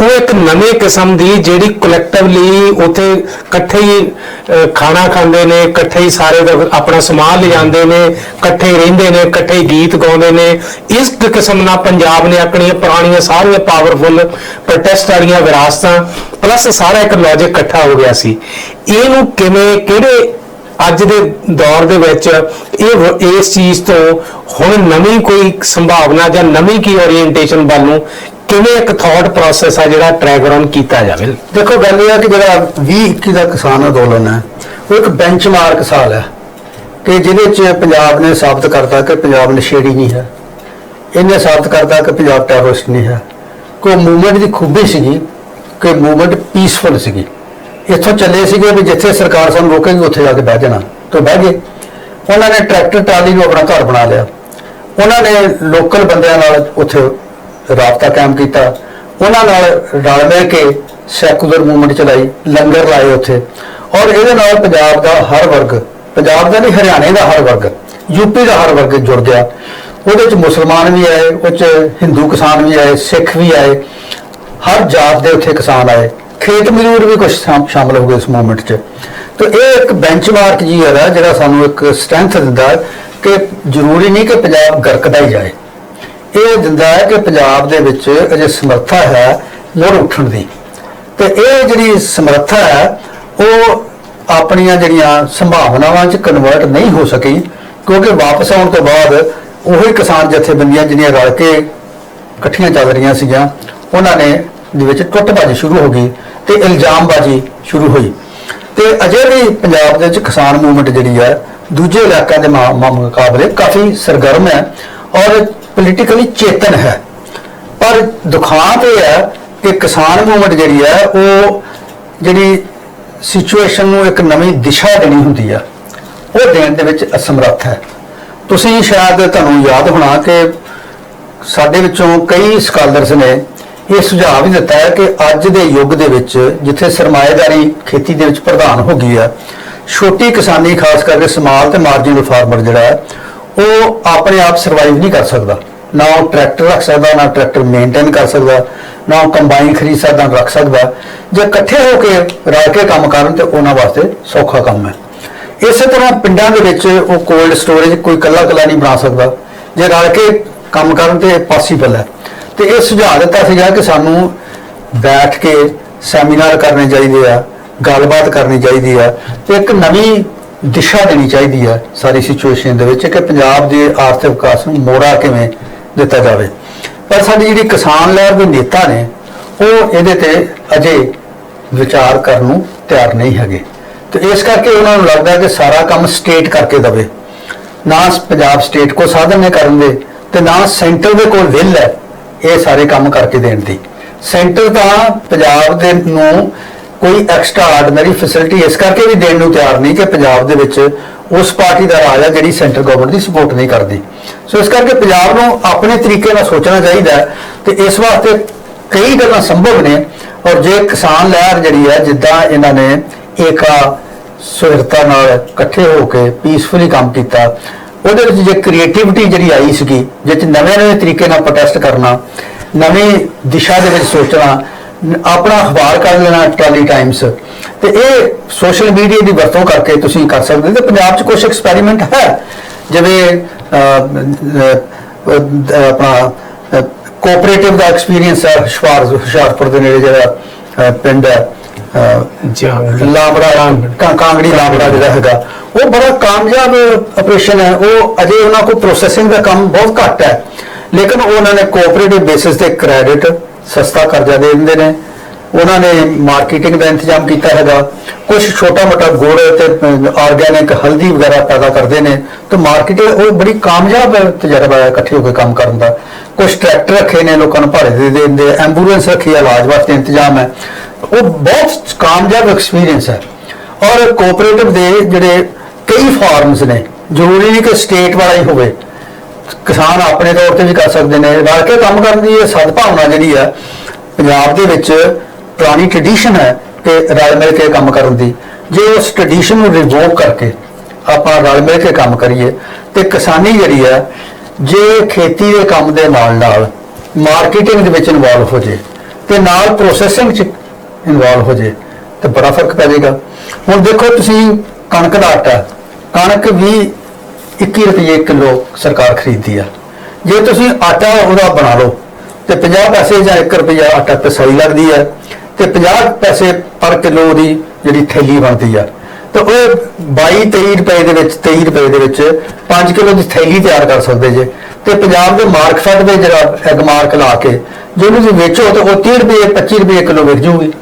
S2: ਉਹ ਇੱਕ ਨਵੇਂ ਕਿਸਮ ਦੀ ਜਿਹੜੀ ਕਲੈਕਟਿਵਲੀ ਉੱਥੇ ਇਕੱਠੇ ਹੀ ਖਾਣਾ ਖਾਂਦੇ ਨੇ, ਇਕੱਠੇ ਹੀ ਸਾਰੇ ਆਪਣਾ ਸਮਾਨ ਲਿਜਾਂਦੇ ਨੇ, ਇਕੱਠੇ ਰਹਿੰਦੇ ਨੇ, ਇਕੱਠੇ ਗੀਤ ਗਾਉਂਦੇ ਨੇ। ਇਸ ਕਿਸਮ ਨਾਲ ਪੰਜਾਬ ਨੇ ਆਪਣੀਆਂ ਪੁਰਾਣੀਆਂ ਸਾਰੀਆਂ ਪਾਵਰਫੁਲ ਪ੍ਰੋਟੈਸਟ ਵਾਲੀਆਂ ਵਿਰਾਸਤਾਂ ਪਲੱਸ ਸਾਰਾ ਇੱਕ ਲੌਜਿਕ ਇਕੱਠਾ ਹੋ ਗਿਆ ਸੀ। ਇਹਨੂੰ ਕਿਵੇਂ, ਕਿਹੜੇ ਅੱਜ ਦੇ ਦੌਰ ਦੇ ਵਿੱਚ ਇਹ ਇਸ ਚੀਜ਼ ਤੋਂ ਹੁਣ ਨਵੀਂ ਕੋਈ ਸੰਭਾਵਨਾ ਜਾਂ ਨਵੀਂ ਕੀ ਓਰੀਐਂਟੇਸ਼ਨ ਵੱਲ ਨੂੰ ਕਿਵੇਂ ਇੱਕ ਥਾਟ ਪ੍ਰੋਸੈਸ ਆ ਜਿਹੜਾ ਟਰੈਕ ਅਰਾਊਂਡ ਕੀਤਾ ਜਾਵੇ?
S1: ਦੇਖੋ, ਗੱਲ ਇਹ ਆ ਕਿ ਜਿਹੜਾ 2021 ਦਾ ਕਿਸਾਨ ਅੰਦੋਲਨ ਹੈ, ਉਹ ਇੱਕ ਬੈਂਚਮਾਰਕ ਸਾਲ ਹੈ ਕਿ ਜਿਹਦੇ 'ਚ ਪੰਜਾਬ ਨੇ ਸਾਬਤ ਕਰਤਾ ਕਿ ਪੰਜਾਬ ਨਸ਼ੇੜੀ ਨਹੀਂ ਹੈ। ਇਹਨੇ ਸਾਬਤ ਕਰਤਾ ਕਿ ਪੰਜਾਬ ਟੈਰਰਿਸਟ ਨਹੀਂ ਹੈ। ਕੋਈ ਮੂਵਮੈਂਟ ਦੀ ਖੂਬੀ ਸੀਗੀ ਕਿ ਮੂਵਮੈਂਟ ਪੀਸਫੁਲ ਸੀਗੀ। ਇੱਥੋਂ ਚੱਲੇ ਸੀਗੇ ਵੀ ਜਿੱਥੇ ਸਰਕਾਰ ਸਾਨੂੰ ਰੋਕੇਗੀ, ਉੱਥੇ ਜਾ ਕੇ ਬਹਿ ਜਾਣਾ। ਤਾਂ ਬਹਿ ਗਏ। ਉਹਨਾਂ ਨੇ ਟਰੈਕਟਰ ਟਰਾਲੀ ਨੂੰ ਆਪਣਾ ਘਰ ਬਣਾ ਲਿਆ। ਉਹਨਾਂ ਨੇ ਲੋਕਲ ਬੰਦਿਆਂ ਨਾਲ ਉੱਥੇ ਰਾਬਤਾ ਕਾਇਮ ਕੀਤਾ। ਉਹਨਾਂ ਨਾਲ ਰਲ ਮਿਲ ਕੇ ਸੈਕੂਲਰ ਮੂਵਮੈਂਟ ਚਲਾਈ, ਲੰਗਰ ਲਾਏ ਉੱਥੇ। ਔਰ ਇਹਦੇ ਨਾਲ ਪੰਜਾਬ ਦਾ ਹਰ ਵਰਗ, ਪੰਜਾਬ ਦਾ ਨਹੀਂ, ਹਰਿਆਣੇ ਦਾ ਹਰ ਵਰਗ ਯੂਪੀ ਦਾ ਹਰ ਵਰਗ ਜੁੜ ਗਿਆ। ਉਹਦੇ ਚ ਮੁਸਲਮਾਨ ਵੀ ਆਏ, ਉਹ ਚ ਹਿੰਦੂ ਕਿਸਾਨ ਵੀ ਆਏ, ਸਿੱਖ ਵੀ ਆਏ। ਹਰ ਜਾਤ ਦੇ ਉੱਥੇ ਕਿਸਾਨ ਆਏ। ਖੇਤ ਮਜ਼ਦੂਰ ਵੀ ਕੁਝ ਸ਼ਾਮਲ ਹੋ ਗਏ ਇਸ ਮੂਵਮੈਂਟ 'ਚ। ਤੇ ਇਹ ਇੱਕ ਬੈਂਚਮਾਰਕ ਜੀ ਹੈਗਾ, ਜਿਹੜਾ ਸਾਨੂੰ ਇੱਕ ਸਟਰੈਂਥ ਦਿੰਦਾ ਕਿ ਜ਼ਰੂਰੀ ਨਹੀਂ ਕਿ ਪੰਜਾਬ ਗਰਕਦਾ ਹੀ ਜਾਏ। ਇਹ ਦਿੰਦਾ ਹੈ ਕਿ ਪੰਜਾਬ ਦੇ ਵਿੱਚ ਅਜੇ ਸਮਰੱਥਾ ਹੈ ਮੁੜ ਉੱਠਣ ਦੀ। ਤੇ ਇਹ ਜਿਹੜੀ ਸਮਰੱਥਾ ਹੈ, ਉਹ ਆਪਣੀਆਂ ਜਿਹੜੀਆਂ ਸੰਭਾਵਨਾਵਾਂ 'ਚ ਕਨਵਰਟ ਨਹੀਂ ਹੋ ਸਕੀ, ਕਿਉਂਕਿ ਵਾਪਸ ਆਉਣ ਤੋਂ ਬਾਅਦ ਉਹੀ ਕਿਸਾਨ ਜਥੇਬੰਦੀਆਂ ਜਿਹੜੀਆਂ ਰਲ ਕੇ ਇਕੱਠੀਆਂ ਚੱਲ ਰਹੀਆਂ ਸੀਗੀਆਂ, ਉਹਨਾਂ ਨੇ ਦੇ ਵਿੱਚ ਟੁੱਟਬਾਜੀ ਸ਼ੁਰੂ ਹੋ ਗਈ ਤੇ ਇਲਜ਼ਾਮਬਾਜੀ ਸ਼ੁਰੂ ਹੋਈ। ਤੇ ਅਜੇ ਵੀ ਪੰਜਾਬ ਦੇ ਵਿੱਚ ਕਿਸਾਨ ਮੂਵਮੈਂਟ ਜਿਹੜੀ ਹੈ, ਦੂਜੇ ਇਲਾਕਿਆਂ ਦੇ ਮਾ- ਮੁਕਾਬਲੇ ਕਾਫੀ ਸਰਗਰਮ ਹੈ ਔਰ ਪੋਲੀਟੀਕਲੀ ਚੇਤਨ ਹੈ। ਪਰ ਦੁਖਾਂਤ ਇਹ ਹੈ ਕਿ ਕਿਸਾਨ ਮੂਵਮੈਂਟ ਜਿਹੜੀ ਹੈ, ਉਹ ਜਿਹੜੀ ਸਿਚੁਏਸ਼ਨ ਨੂੰ ਇੱਕ ਨਵੀਂ ਦਿਸ਼ਾ ਦੇਣੀ ਹੁੰਦੀ ਆ ਉਹ ਦੇਣ ਦੇ ਵਿੱਚ ਅਸਮਰੱਥ ਹੈ। ਤੁਸੀਂ ਸ਼ਾਇਦ ਤੁਹਾਨੂੰ ਯਾਦ ਹੋਣਾ ਕਿ ਸਾਡੇ ਵਿੱਚੋਂ ਕਈ ਸਕਾਲਰਸ ਨੇ ਇਹ ਸੁਝਾਅ ਵੀ ਦਿੱਤਾ ਹੈ ਕਿ ਅੱਜ ਦੇ ਯੁੱਗ ਦੇ ਵਿੱਚ ਜਿੱਥੇ ਸਰਮਾਏਦਾਰੀ ਖੇਤੀ ਦੇ ਵਿੱਚ ਪ੍ਰਧਾਨ ਹੋ ਗਈ ਹੈ, ਛੋਟੀ ਕਿਸਾਨੀ ਖਾਸ ਕਰਕੇ ਸਮਾਲ ਤੇ ਮਾਰਜਨਲ ਫਾਰਮਰ ਜਿਹੜਾ ਹੈ ਉਹ ਆਪਣੇ ਆਪ ਸਰਵਾਈਵ ਨਹੀਂ ਕਰ ਸਕਦਾ। ਨਾ ਉਹ ਟਰੈਕਟਰ ਰੱਖ ਸਕਦਾ, ਨਾ ਟਰੈਕਟਰ ਮੇਨਟੇਨ ਕਰ ਸਕਦਾ, ਨਾ ਉਹ ਕੰਬਾਈਨ ਖਰੀਦ ਸਕਦਾ, ਰੱਖ ਸਕਦਾ। ਜੇ ਇਕੱਠੇ ਹੋ ਕੇ ਰਲ ਕੇ ਕੰਮ ਕਰਨ ਤੇ ਉਹਨਾਂ ਵਾਸਤੇ ਸੌਖਾ ਕੰਮ ਹੈ। ਇਸੇ ਤਰ੍ਹਾਂ ਪਿੰਡਾਂ ਦੇ ਵਿੱਚ ਉਹ ਕੋਲਡ ਸਟੋਰੇਜ ਕੋਈ ਕੱਲਾ ਕੱਲਾ ਨਹੀਂ ਬਣਾ ਸਕਦਾ। ਜੇ ਰਲ ਕੇ ਕੰਮ ਕਰਨ ਤੇ ਪੋਸੀਬਲ ਹੈ। ਤੇ ਇਹ ਸੁਝਾਅ ਦਿੱਤਾ ਸੀਗਾ ਕਿ ਸਾਨੂੰ ਬੈਠ ਕੇ ਸੈਮੀਨਾਰ ਕਰਨੇ ਚਾਹੀਦੇ ਆ, ਗੱਲਬਾਤ ਕਰਨੀ ਚਾਹੀਦੀ ਆ। ਤੇ ਇੱਕ ਨਵੀਂ ਦਿਸ਼ਾ ਦੇਣੀ ਚਾਹੀਦੀ ਹੈ ਸਾਰੀ ਸਿਚੁਏਸ਼ਨ ਦੇ ਵਿੱਚ ਕਿ ਪੰਜਾਬ ਦੇ ਆਰਥਿਕ ਵਿਕਾਸ ਨੂੰ ਮੋੜਾ ਕਿਵੇਂ ਦਿੱਤਾ ਜਾਵੇ। ਪਰ ਸਾਡੀ ਜਿਹੜੀ ਕਿਸਾਨ ਲਹਿਰ ਦੇ ਨੇਤਾ ਨੇ, ਉਹ ਇਹਦੇ ਤੇ ਅਜੇ ਵਿਚਾਰ ਕਰਨ ਨੂੰ ਤਿਆਰ ਨਹੀਂ ਹੈਗੇ। ਤੇ ਇਸ ਕਰਕੇ ਉਹਨਾਂ ਨੂੰ ਲੱਗਦਾ ਕਿ ਸਾਰਾ ਕੰਮ ਸਟੇਟ ਕਰਕੇ ਦਵੇ। ਨਾ ਪੰਜਾਬ ਸਟੇਟ ਕੋ ਸਾਧਨ ਨੇ ਕਰਨ ਦੇ ਤੇ ਨਾ ਸੈਂਟਰ ਦੇ ਕੋਲ ਵਿਲ ਹੈ, ਇਹ ਸਾਰੇ ਕੰਮ ਕਰਕੇ ਦੇਣ ਦੀ। ਸੈਂਟਰ ਤਾਂ ਪੰਜਾਬ ਦੇ ਨੂੰ ਕੋਈ ਐਕਸਟਰਾ ਆਰਡੀਨਰੀ ਫੈਸਿਲਿਟੀ ਇਸ ਕਰਕੇ ਵੀ ਦੇਣ ਨੂੰ ਤਿਆਰ ਨਹੀਂ ਕਿ ਪੰਜਾਬ ਦੇ ਵਿੱਚ ਉਸ ਪਾਰਟੀ ਦਾ ਰਾਜ ਹੈ ਜਿਹੜੀ ਸੈਂਟਰ ਗਵਰਨਮੈਂਟ ਦੀ ਸਪੋਰਟ ਨਹੀਂ ਕਰਦੀ। ਸੋ ਇਸ ਕਰਕੇ ਪੰਜਾਬ ਨੂੰ ਆਪਣੇ ਤਰੀਕੇ ਨਾਲ ਸੋਚਣਾ ਚਾਹੀਦਾ ਹੈ ਤੇ ਇਸ ਵਾਸਤੇ ਕਈ ਗੱਲਾਂ ਸੰਭਵ ਨੇ ਔਰ ਜੇ ਕਿਸਾਨ ਲਹਿਰ ਜਿਹੜੀ ਹੈ, ਜਿੱਦਾਂ ਇਹਨਾਂ ਨੇ ਏਕਾ ਸੁਹਿਰਤਾ ਨਾਲ ਇਕੱਠੇ ਹੋ ਕੇ ਪੀਸਫੁਲੀ ਕੰਮ ਕੀਤਾ, ਉਹਦੇ ਵਿੱਚ ਜੇ ਕ੍ਰੀਏਟੀਵਿਟੀ ਜਿਹੜੀ ਆਈ ਸੀਗੀ ਜਿਸ 'ਚ ਨਵੇਂ ਨਵੇਂ ਤਰੀਕੇ ਨਾਲ ਪ੍ਰੋਟੈਸਟ ਕਰਨਾ, ਨਵੀਂ ਦਿਸ਼ਾ ਦੇ ਵਿੱਚ ਸੋਚਣਾ ਆਪਣਾ ਅਖਬਾਰ ਕੱਢ ਲੈਣਾ ਟਾਲੀ ਟਾਈਮਸ ਤੇ ਇਹ ਸੋਸ਼ਲ ਮੀਡੀਆ ਦੀ ਵਰਤੋਂ ਕਰਕੇ ਤੁਸੀਂ ਕਰ ਸਕਦੇ ਹੋ। ਤੇ ਪੰਜਾਬ 'ਚ ਕੁਝ ਐਕਸਪੈਰੀਮੈਂਟ ਹੈ? ਜਿਵੇਂ ਆਪਣਾ ਕੋਆਪਰੇਟਿਵ ਦਾ ਐਕਸਪੀਰੀਅੰਸ ਹੈ ਹੁਸ਼ਿਆਰ ਹੁਸ਼ਿਆਰਪੁਰ ਦੇ ਨੇੜੇ ਜਿਹੜਾ ਪਿੰਡ ਹੈ ਕਾਂ- ਕਾਂਗੜੀ ਲਾਂਬੜਾ ਜਿਹੜਾ ਹੈਗਾ। ਉਹ ਬੜਾ ਕਾਮਯਾਬ ਆਪਰੇਸ਼ਨ ਹੈ। ਉਹ ਅਜੇ ਉਹਨਾਂ ਕੋਲ ਪ੍ਰੋਸੈਸਿੰਗ ਦਾ ਕੰਮ ਬਹੁਤ ਘੱਟ ਹੈ। ਲੇਕਿਨ ਉਹਨਾਂ ਨੇ ਕੋਆਪਰੇਟਿਵ ਬੇਸਿਸ ਤੇ ਕ੍ਰੈਡਿਟ ਸਸਤਾ ਕਰਜ਼ਾ ਦੇ ਦਿੰਦੇ ਨੇ। ਉਹਨਾਂ ਨੇ ਮਾਰਕੀਟਿੰਗ ਦਾ ਇੰਤਜ਼ਾਮ ਕੀਤਾ ਹੈਗਾ। ਕੁਝ ਛੋਟਾ ਮੋਟਾ ਗੁੜ ਤੇ ਆਰਗੈਨਿਕ ਹਲਦੀ ਵਗੈਰਾ ਪੈਦਾ ਕਰਦੇ ਨੇ। ਤੇ ਮਾਰਕੀਟਿੰਗ ਉਹ ਬੜੀ ਕਾਮਯਾਬ ਤਜਰਬਾ ਹੈ ਇਕੱਠੇ ਹੋ ਕੇ ਕੰਮ ਕਰਨ ਦਾ। ਕੁਝ ਟਰੈਕਟਰ ਰੱਖੇ ਨੇ, ਲੋਕਾਂ ਨੂੰ ਭਾੜੇ ਦੇ ਦਿੰਦੇ ਐਂਬੂਲੈਂਸ ਰੱਖੀ ਹੈ, ਇਲਾਜ ਵਾਸਤੇ ਇੰਤਜ਼ਾਮ ਹੈ। ਉਹ ਬਹੁਤ ਕਾਮਯਾਬ ਐਕਸਪੀਰੀਅੰਸ ਹੈ। ਔਰ ਕੋਆਪਰੇਟਿਵ ਦੇ ਜਿਹੜੇ ਕਈ ਫਾਰਮਸ ਨੇ, ਜ਼ਰੂਰੀ ਨਹੀਂ ਕਿ ਸਟੇਟ ਵਾਲਾ ਹੀ ਹੋਵੇ। ਕਿਸਾਨ ਆਪਣੇ ਤੌਰ ਤੇ ਵੀ ਕਰ ਸਕਦੇ ਨੇ। ਰਲ ਕੇ ਕੰਮ ਕਰਨ ਦੀ ਇਹ ਸਦਭਾਵਨਾ ਜਿਹੜੀ ਹੈ ਪੰਜਾਬ ਦੇ ਵਿੱਚ ਪੁਰਾਣੀ ਟ੍ਰੈਡੀਸ਼ਨ ਹੈ ਕਿ ਰਲ ਮਿਲ ਕੇ ਕੰਮ ਕਰਨ ਦੀ। ਜੇ ਉਸ ਟ੍ਰੈਡੀਸ਼ਨ ਨੂੰ ਰਿਵੋਕ ਕਰਕੇ ਆਪਾਂ ਰਲ ਮਿਲ ਕੇ ਕੰਮ ਕਰੀਏ, ਤੇ ਕਿਸਾਨੀ ਜਿਹੜੀ ਹੈ ਜੇ ਖੇਤੀ ਦੇ ਕੰਮ ਦੇ ਨਾਲ ਨਾਲ ਮਾਰਕੀਟਿੰਗ ਦੇ ਵਿੱਚ ਇਨਵੋਲਵ ਹੋ ਜੇ, ਤੇ ਨਾਲ ਪ੍ਰੋਸੈਸਿੰਗ ਚ ਇਨਵੋਲਵ ਹੋ ਜੇ, ਤੇ ਬੜਾ ਫ਼ਰਕ ਪੈ ਜਾਏਗਾ। ਹੁਣ ਦੇਖੋ ਤੁਸੀਂ ਕਣਕ ਦਾ ਆਟਾ, ਕਣਕ ਵੀ 21 ਰੁਪਏ ਕਿਲੋ ਸਰਕਾਰ ਖਰੀਦਦੀ ਆ। ਜੇ ਤੁਸੀਂ ਆਟਾ ਉਹਦਾ ਬਣਾ ਲਓ, ਤੇ 50 ਪੈਸੇ ਜਾਂ 1 ਰੁਪਿਆ ਆਟਾ ਪਿਸਾਈ ਲੱਗਦੀ ਹੈ ਤੇ 50 ਪੈਸੇ ਪਰ ਕਿਲੋ ਦੀ ਜਿਹੜੀ ਥੈਲੀ ਬਣਦੀ ਆ। ਤੇ ਉਹ 22 23 ਰੁਪਏ ਦੇ ਵਿੱਚ 23 ਰੁਪਏ ਦੇ ਵਿੱਚ 5 ਕਿਲੋ ਦੀ ਥੈਲੀ ਤਿਆਰ ਕਰ ਸਕਦੇ ਜੇ। ਤੇ ਪੰਜਾਬ ਦੇ ਮਾਰਕਫੈਟ ਦੇ ਜਿਹੜਾ ਐਗ ਮਾਰਕ ਲਾ ਕੇ ਜੇ ਉਹਨੂੰ ਜੇ ਵੇਚੋ ਤਾਂ ਉਹ 30 ਰੁਪਏ 25 ਰੁਪਏ ਕਿਲੋ ਵਿਕ ਜੂਗੀ।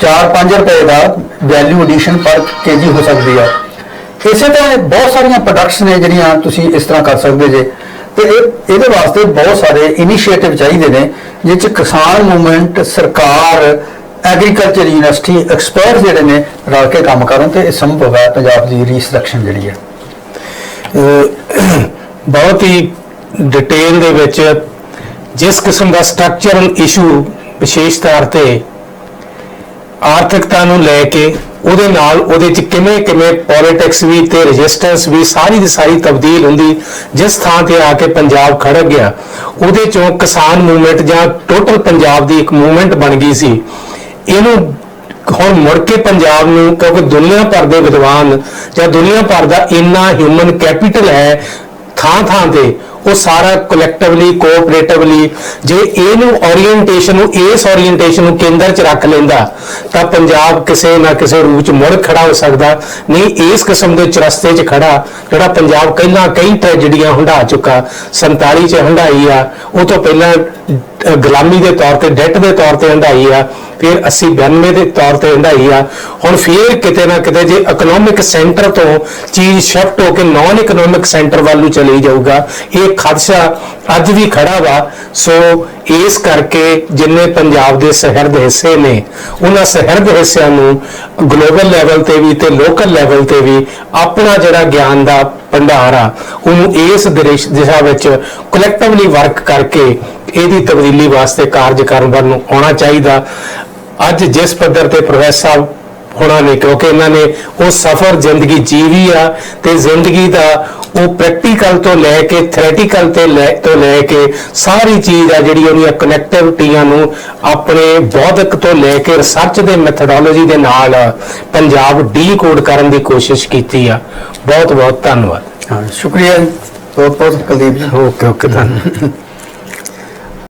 S1: 4-5 ਰੁਪਏ ਦਾ ਵੈਲਿਊ ਐਡੀਸ਼ਨ ਪਰ ਕੇਜੀ ਹੋ ਸਕਦੀ ਆ। ਇਸੇ ਤਰ੍ਹਾਂ ਬਹੁਤ ਸਾਰੀਆਂ ਪ੍ਰੋਡਕਟਸ ਨੇ ਜਿਹੜੀਆਂ ਤੁਸੀਂ ਇਸ ਤਰ੍ਹਾਂ ਕਰ ਸਕਦੇ ਜੇ। ਤੇ ਇਹਦੇ ਵਾਸਤੇ ਬਹੁਤ ਸਾਰੇ ਇਨੀਸ਼ੀਏਟਿਵ ਚਾਹੀਦੇ ਨੇ ਜਿਸ ਚ ਕਿਸਾਨ ਮੂਵਮੈਂਟ ਸਰਕਾਰ ਐਗਰੀਕਲਚਰ ਯੂਨੀਵਰਸਿਟੀ ਐਕਸਪਰਟ ਜਿਹੜੇ ਨੇ ਰਲ ਕੇ ਕੰਮ ਕਰਨ ਤੇ ਇਹ ਸੰਭਵ ਹੈ ਪੰਜਾਬ ਦੀ ਰੀਸਟਰਕਸ਼ਨ ਜਿਹੜੀ ਹੈ।
S2: ਬਹੁਤ ਹੀ ਡਿਟੇਲ ਦੇ ਵਿੱਚ ਜਿਸ ਕਿਸਮ ਦਾ ਸਟਰਕਚਰਲ ਇਸ਼ੂ ਵਿਸ਼ੇਸ਼ ਤੌਰ ਤੇ ਆਰਥਿਕਤਾ ਨੂੰ ਲੈ ਕੇ ਉਹਦੇ ਨਾਲ ਉਹਦੇ ਚ ਕਿਵੇਂ ਕਿਵੇਂ ਪੋਲਿਟਿਕਸ ਵੀ ਤੇ ਰੈਜ਼ਿਸਟੈਂਸ ਵੀ ਸਾਰੀ ਦੀ ਸਾਰੀ ਤਬਦੀਲ ਹੁੰਦੀ, ਜਿਸ ਥਾਂ ਤੇ ਆ ਕੇ ਪੰਜਾਬ ਖੜਕ ਗਿਆ, ਉਹਦੇ ਚੋਂ ਕਿਸਾਨ ਮੂਵਮੈਂਟ ਜਾਂ ਟੋਟਲ ਪੰਜਾਬ ਦੀ ਇੱਕ ਮੂਵਮੈਂਟ ਬਣ ਗਈ ਸੀ। ਇਹਨੂੰ ਹੁਣ ਮੁੜ ਕੇ ਪੰਜਾਬ ਨੂੰ, ਕਿਉਂਕਿ ਦੁਨੀਆ ਭਰ ਦੇ ਵਿਦਵਾਨ ਜਾਂ ਦੁਨੀਆ ਭਰ ਦਾ ਇੰਨਾ ਹਿਊਮਨ ਕੈਪੀਟਲ ਹੈ ਥਾਂ ਥਾਂ ਤੇ ਉਹ ਸਾਰਾ ਕਲੈਕਟਿਵਲੀ ਕੋਆਪਰੇਟਿਵਲੀ ਜੇ ਇਹਨੂੰ ਓਰੀਐਂਟੇਸ਼ਨ ਨੂੰ, ਇਸ ਓਰੀਐਂਟੇਸ਼ਨ ਨੂੰ ਕੇਂਦਰ 'ਚ ਰੱਖ ਲੈਂਦਾ, ਤਾਂ ਪੰਜਾਬ ਕਿਸੇ ਨਾ ਕਿਸੇ ਰੂਪ 'ਚ ਮੁੜ ਖੜਾ ਹੋ ਸਕਦਾ। ਨਹੀਂ, ਇਸ ਕਿਸਮ ਦੇ ਚਰਸਤੇ 'ਚ ਖੜਾ, ਜਿਹੜਾ ਪੰਜਾਬ ਪਹਿਲਾਂ ਕਈ ਟ੍ਰੈਜਡੀਆਂ ਹੰਢਾ ਚੁੱਕਾ 47 'ਚ ਹੰਢਾਈ ਆ, ਉਹ ਤੋਂ ਪਹਿਲਾਂ ਗੁਲਾਮੀ ਦੇ ਤੌਰ ਤੇ ਡੈਟ ਦੇ ਤੌਰ ਤੇ ਹੰਢਾਈ ਆ, ਫਿਰ 80 92 ਦੇ ਤੌਰ ਤੇ ਹੰਢਾਈ ਆ। ਹੁਣ ਫਿਰ ਕਿਤੇ ਨਾ ਕਿਤੇ ਜੇ ਇਕਨੋਮਿਕ ਸੈਂਟਰ ਤੋਂ ਚੀਜ਼ ਸ਼ਿਫਟ ਹੋ ਕੇ ਨਾਨ ਇਕਨੋਮਿਕ ਸੈਂਟਰ ਵੱਲ ਨੂੰ ਚਲੀ ਜਾਊਗਾ, ਇਹ ਖਦਸ਼ਾ ਅੱਜ ਵੀ ਖੜਾ ਵਾ। ਸੋ ਇਸ ਕਰਕੇ ਜਿੰਨੇ ਪੰਜਾਬ ਦੇ ਸਹਿਰਦ ਹਿੱਸੇ ਨੇ, ਉਹਨਾਂ ਸਹਿਰਦ ਹਿੱਸਿਆਂ ਨੂੰ ਗਲੋਬਲ ਲੈਵਲ ਤੇ ਵੀ ਤੇ ਲੋਕਲ ਲੈਵਲ ਤੇ ਵੀ ਆਪਣਾ ਜਿਹੜਾ ਗਿਆਨ ਦਾ ਭੰਡਾਰ ਆ, ਉਹਨੂੰ ਇਸ ਦਿਸ਼- ਦਿਸ਼ਾ ਵਿੱਚ ਕਲੈਕਟਿਵਲੀ ਵਰਕ ਕਰਕੇ ਇਹਦੀ ਤਬਦੀਲੀ ਵਾਸਤੇ ਕਾਰਜ ਕਰਨ ਵੱਲ ਨੂੰ ਆਉਣਾ ਚਾਹੀਦਾ। ਅੱਜ ਜਿਸ ਪੱਧਰ ਤੇ ਪ੍ਰੋਫੈਸਰ ਸਾਹਿਬ ਹੋਣਾ ਨੇ ਕਿਉਂਕਿ ਇਹਨਾਂ ਨੇ ਉਹ ਸਫਰ ਜ਼ਿੰਦਗੀ ਜੀਵੀ ਆ ਤੇ ਜ਼ਿੰਦਗੀ ਦਾ ਉਹ ਪ੍ਰੈਕਟੀਕਲ ਤੋਂ ਲੈ ਕੇ ਥਿਓਰੀਟੀਕਲ ਤੇ ਲੈ ਤੋਂ ਲੈ ਕੇ ਸਾਰੀ ਚੀਜ਼ ਆ ਜਿਹੜੀ ਉਹਦੀਆਂ ਕਨੈਕਟੀਵਿਟੀਆਂ ਨੂੰ ਆਪਣੇ ਬੌਧਿਕ ਤੋਂ ਲੈ ਕੇ ਰਿਸਰਚ ਦੇ ਮੈਥਡੋਲੋਜੀ ਦੇ ਨਾਲ ਪੰਜਾਬ ਡੀਕੋਡ ਕਰਨ ਦੀ ਕੋਸ਼ਿਸ਼ ਕੀਤੀ ਆ। ਬਹੁਤ ਬਹੁਤ ਧੰਨਵਾਦ।
S1: ਹਾਂ ਸ਼ੁਕਰੀਆ ਬਹੁਤ ਬਹੁਤ ਕੁਲਦੀਪ ਜੀ।
S2: ਓਕੇ ਓਕੇ ਧੰਨਵਾਦ।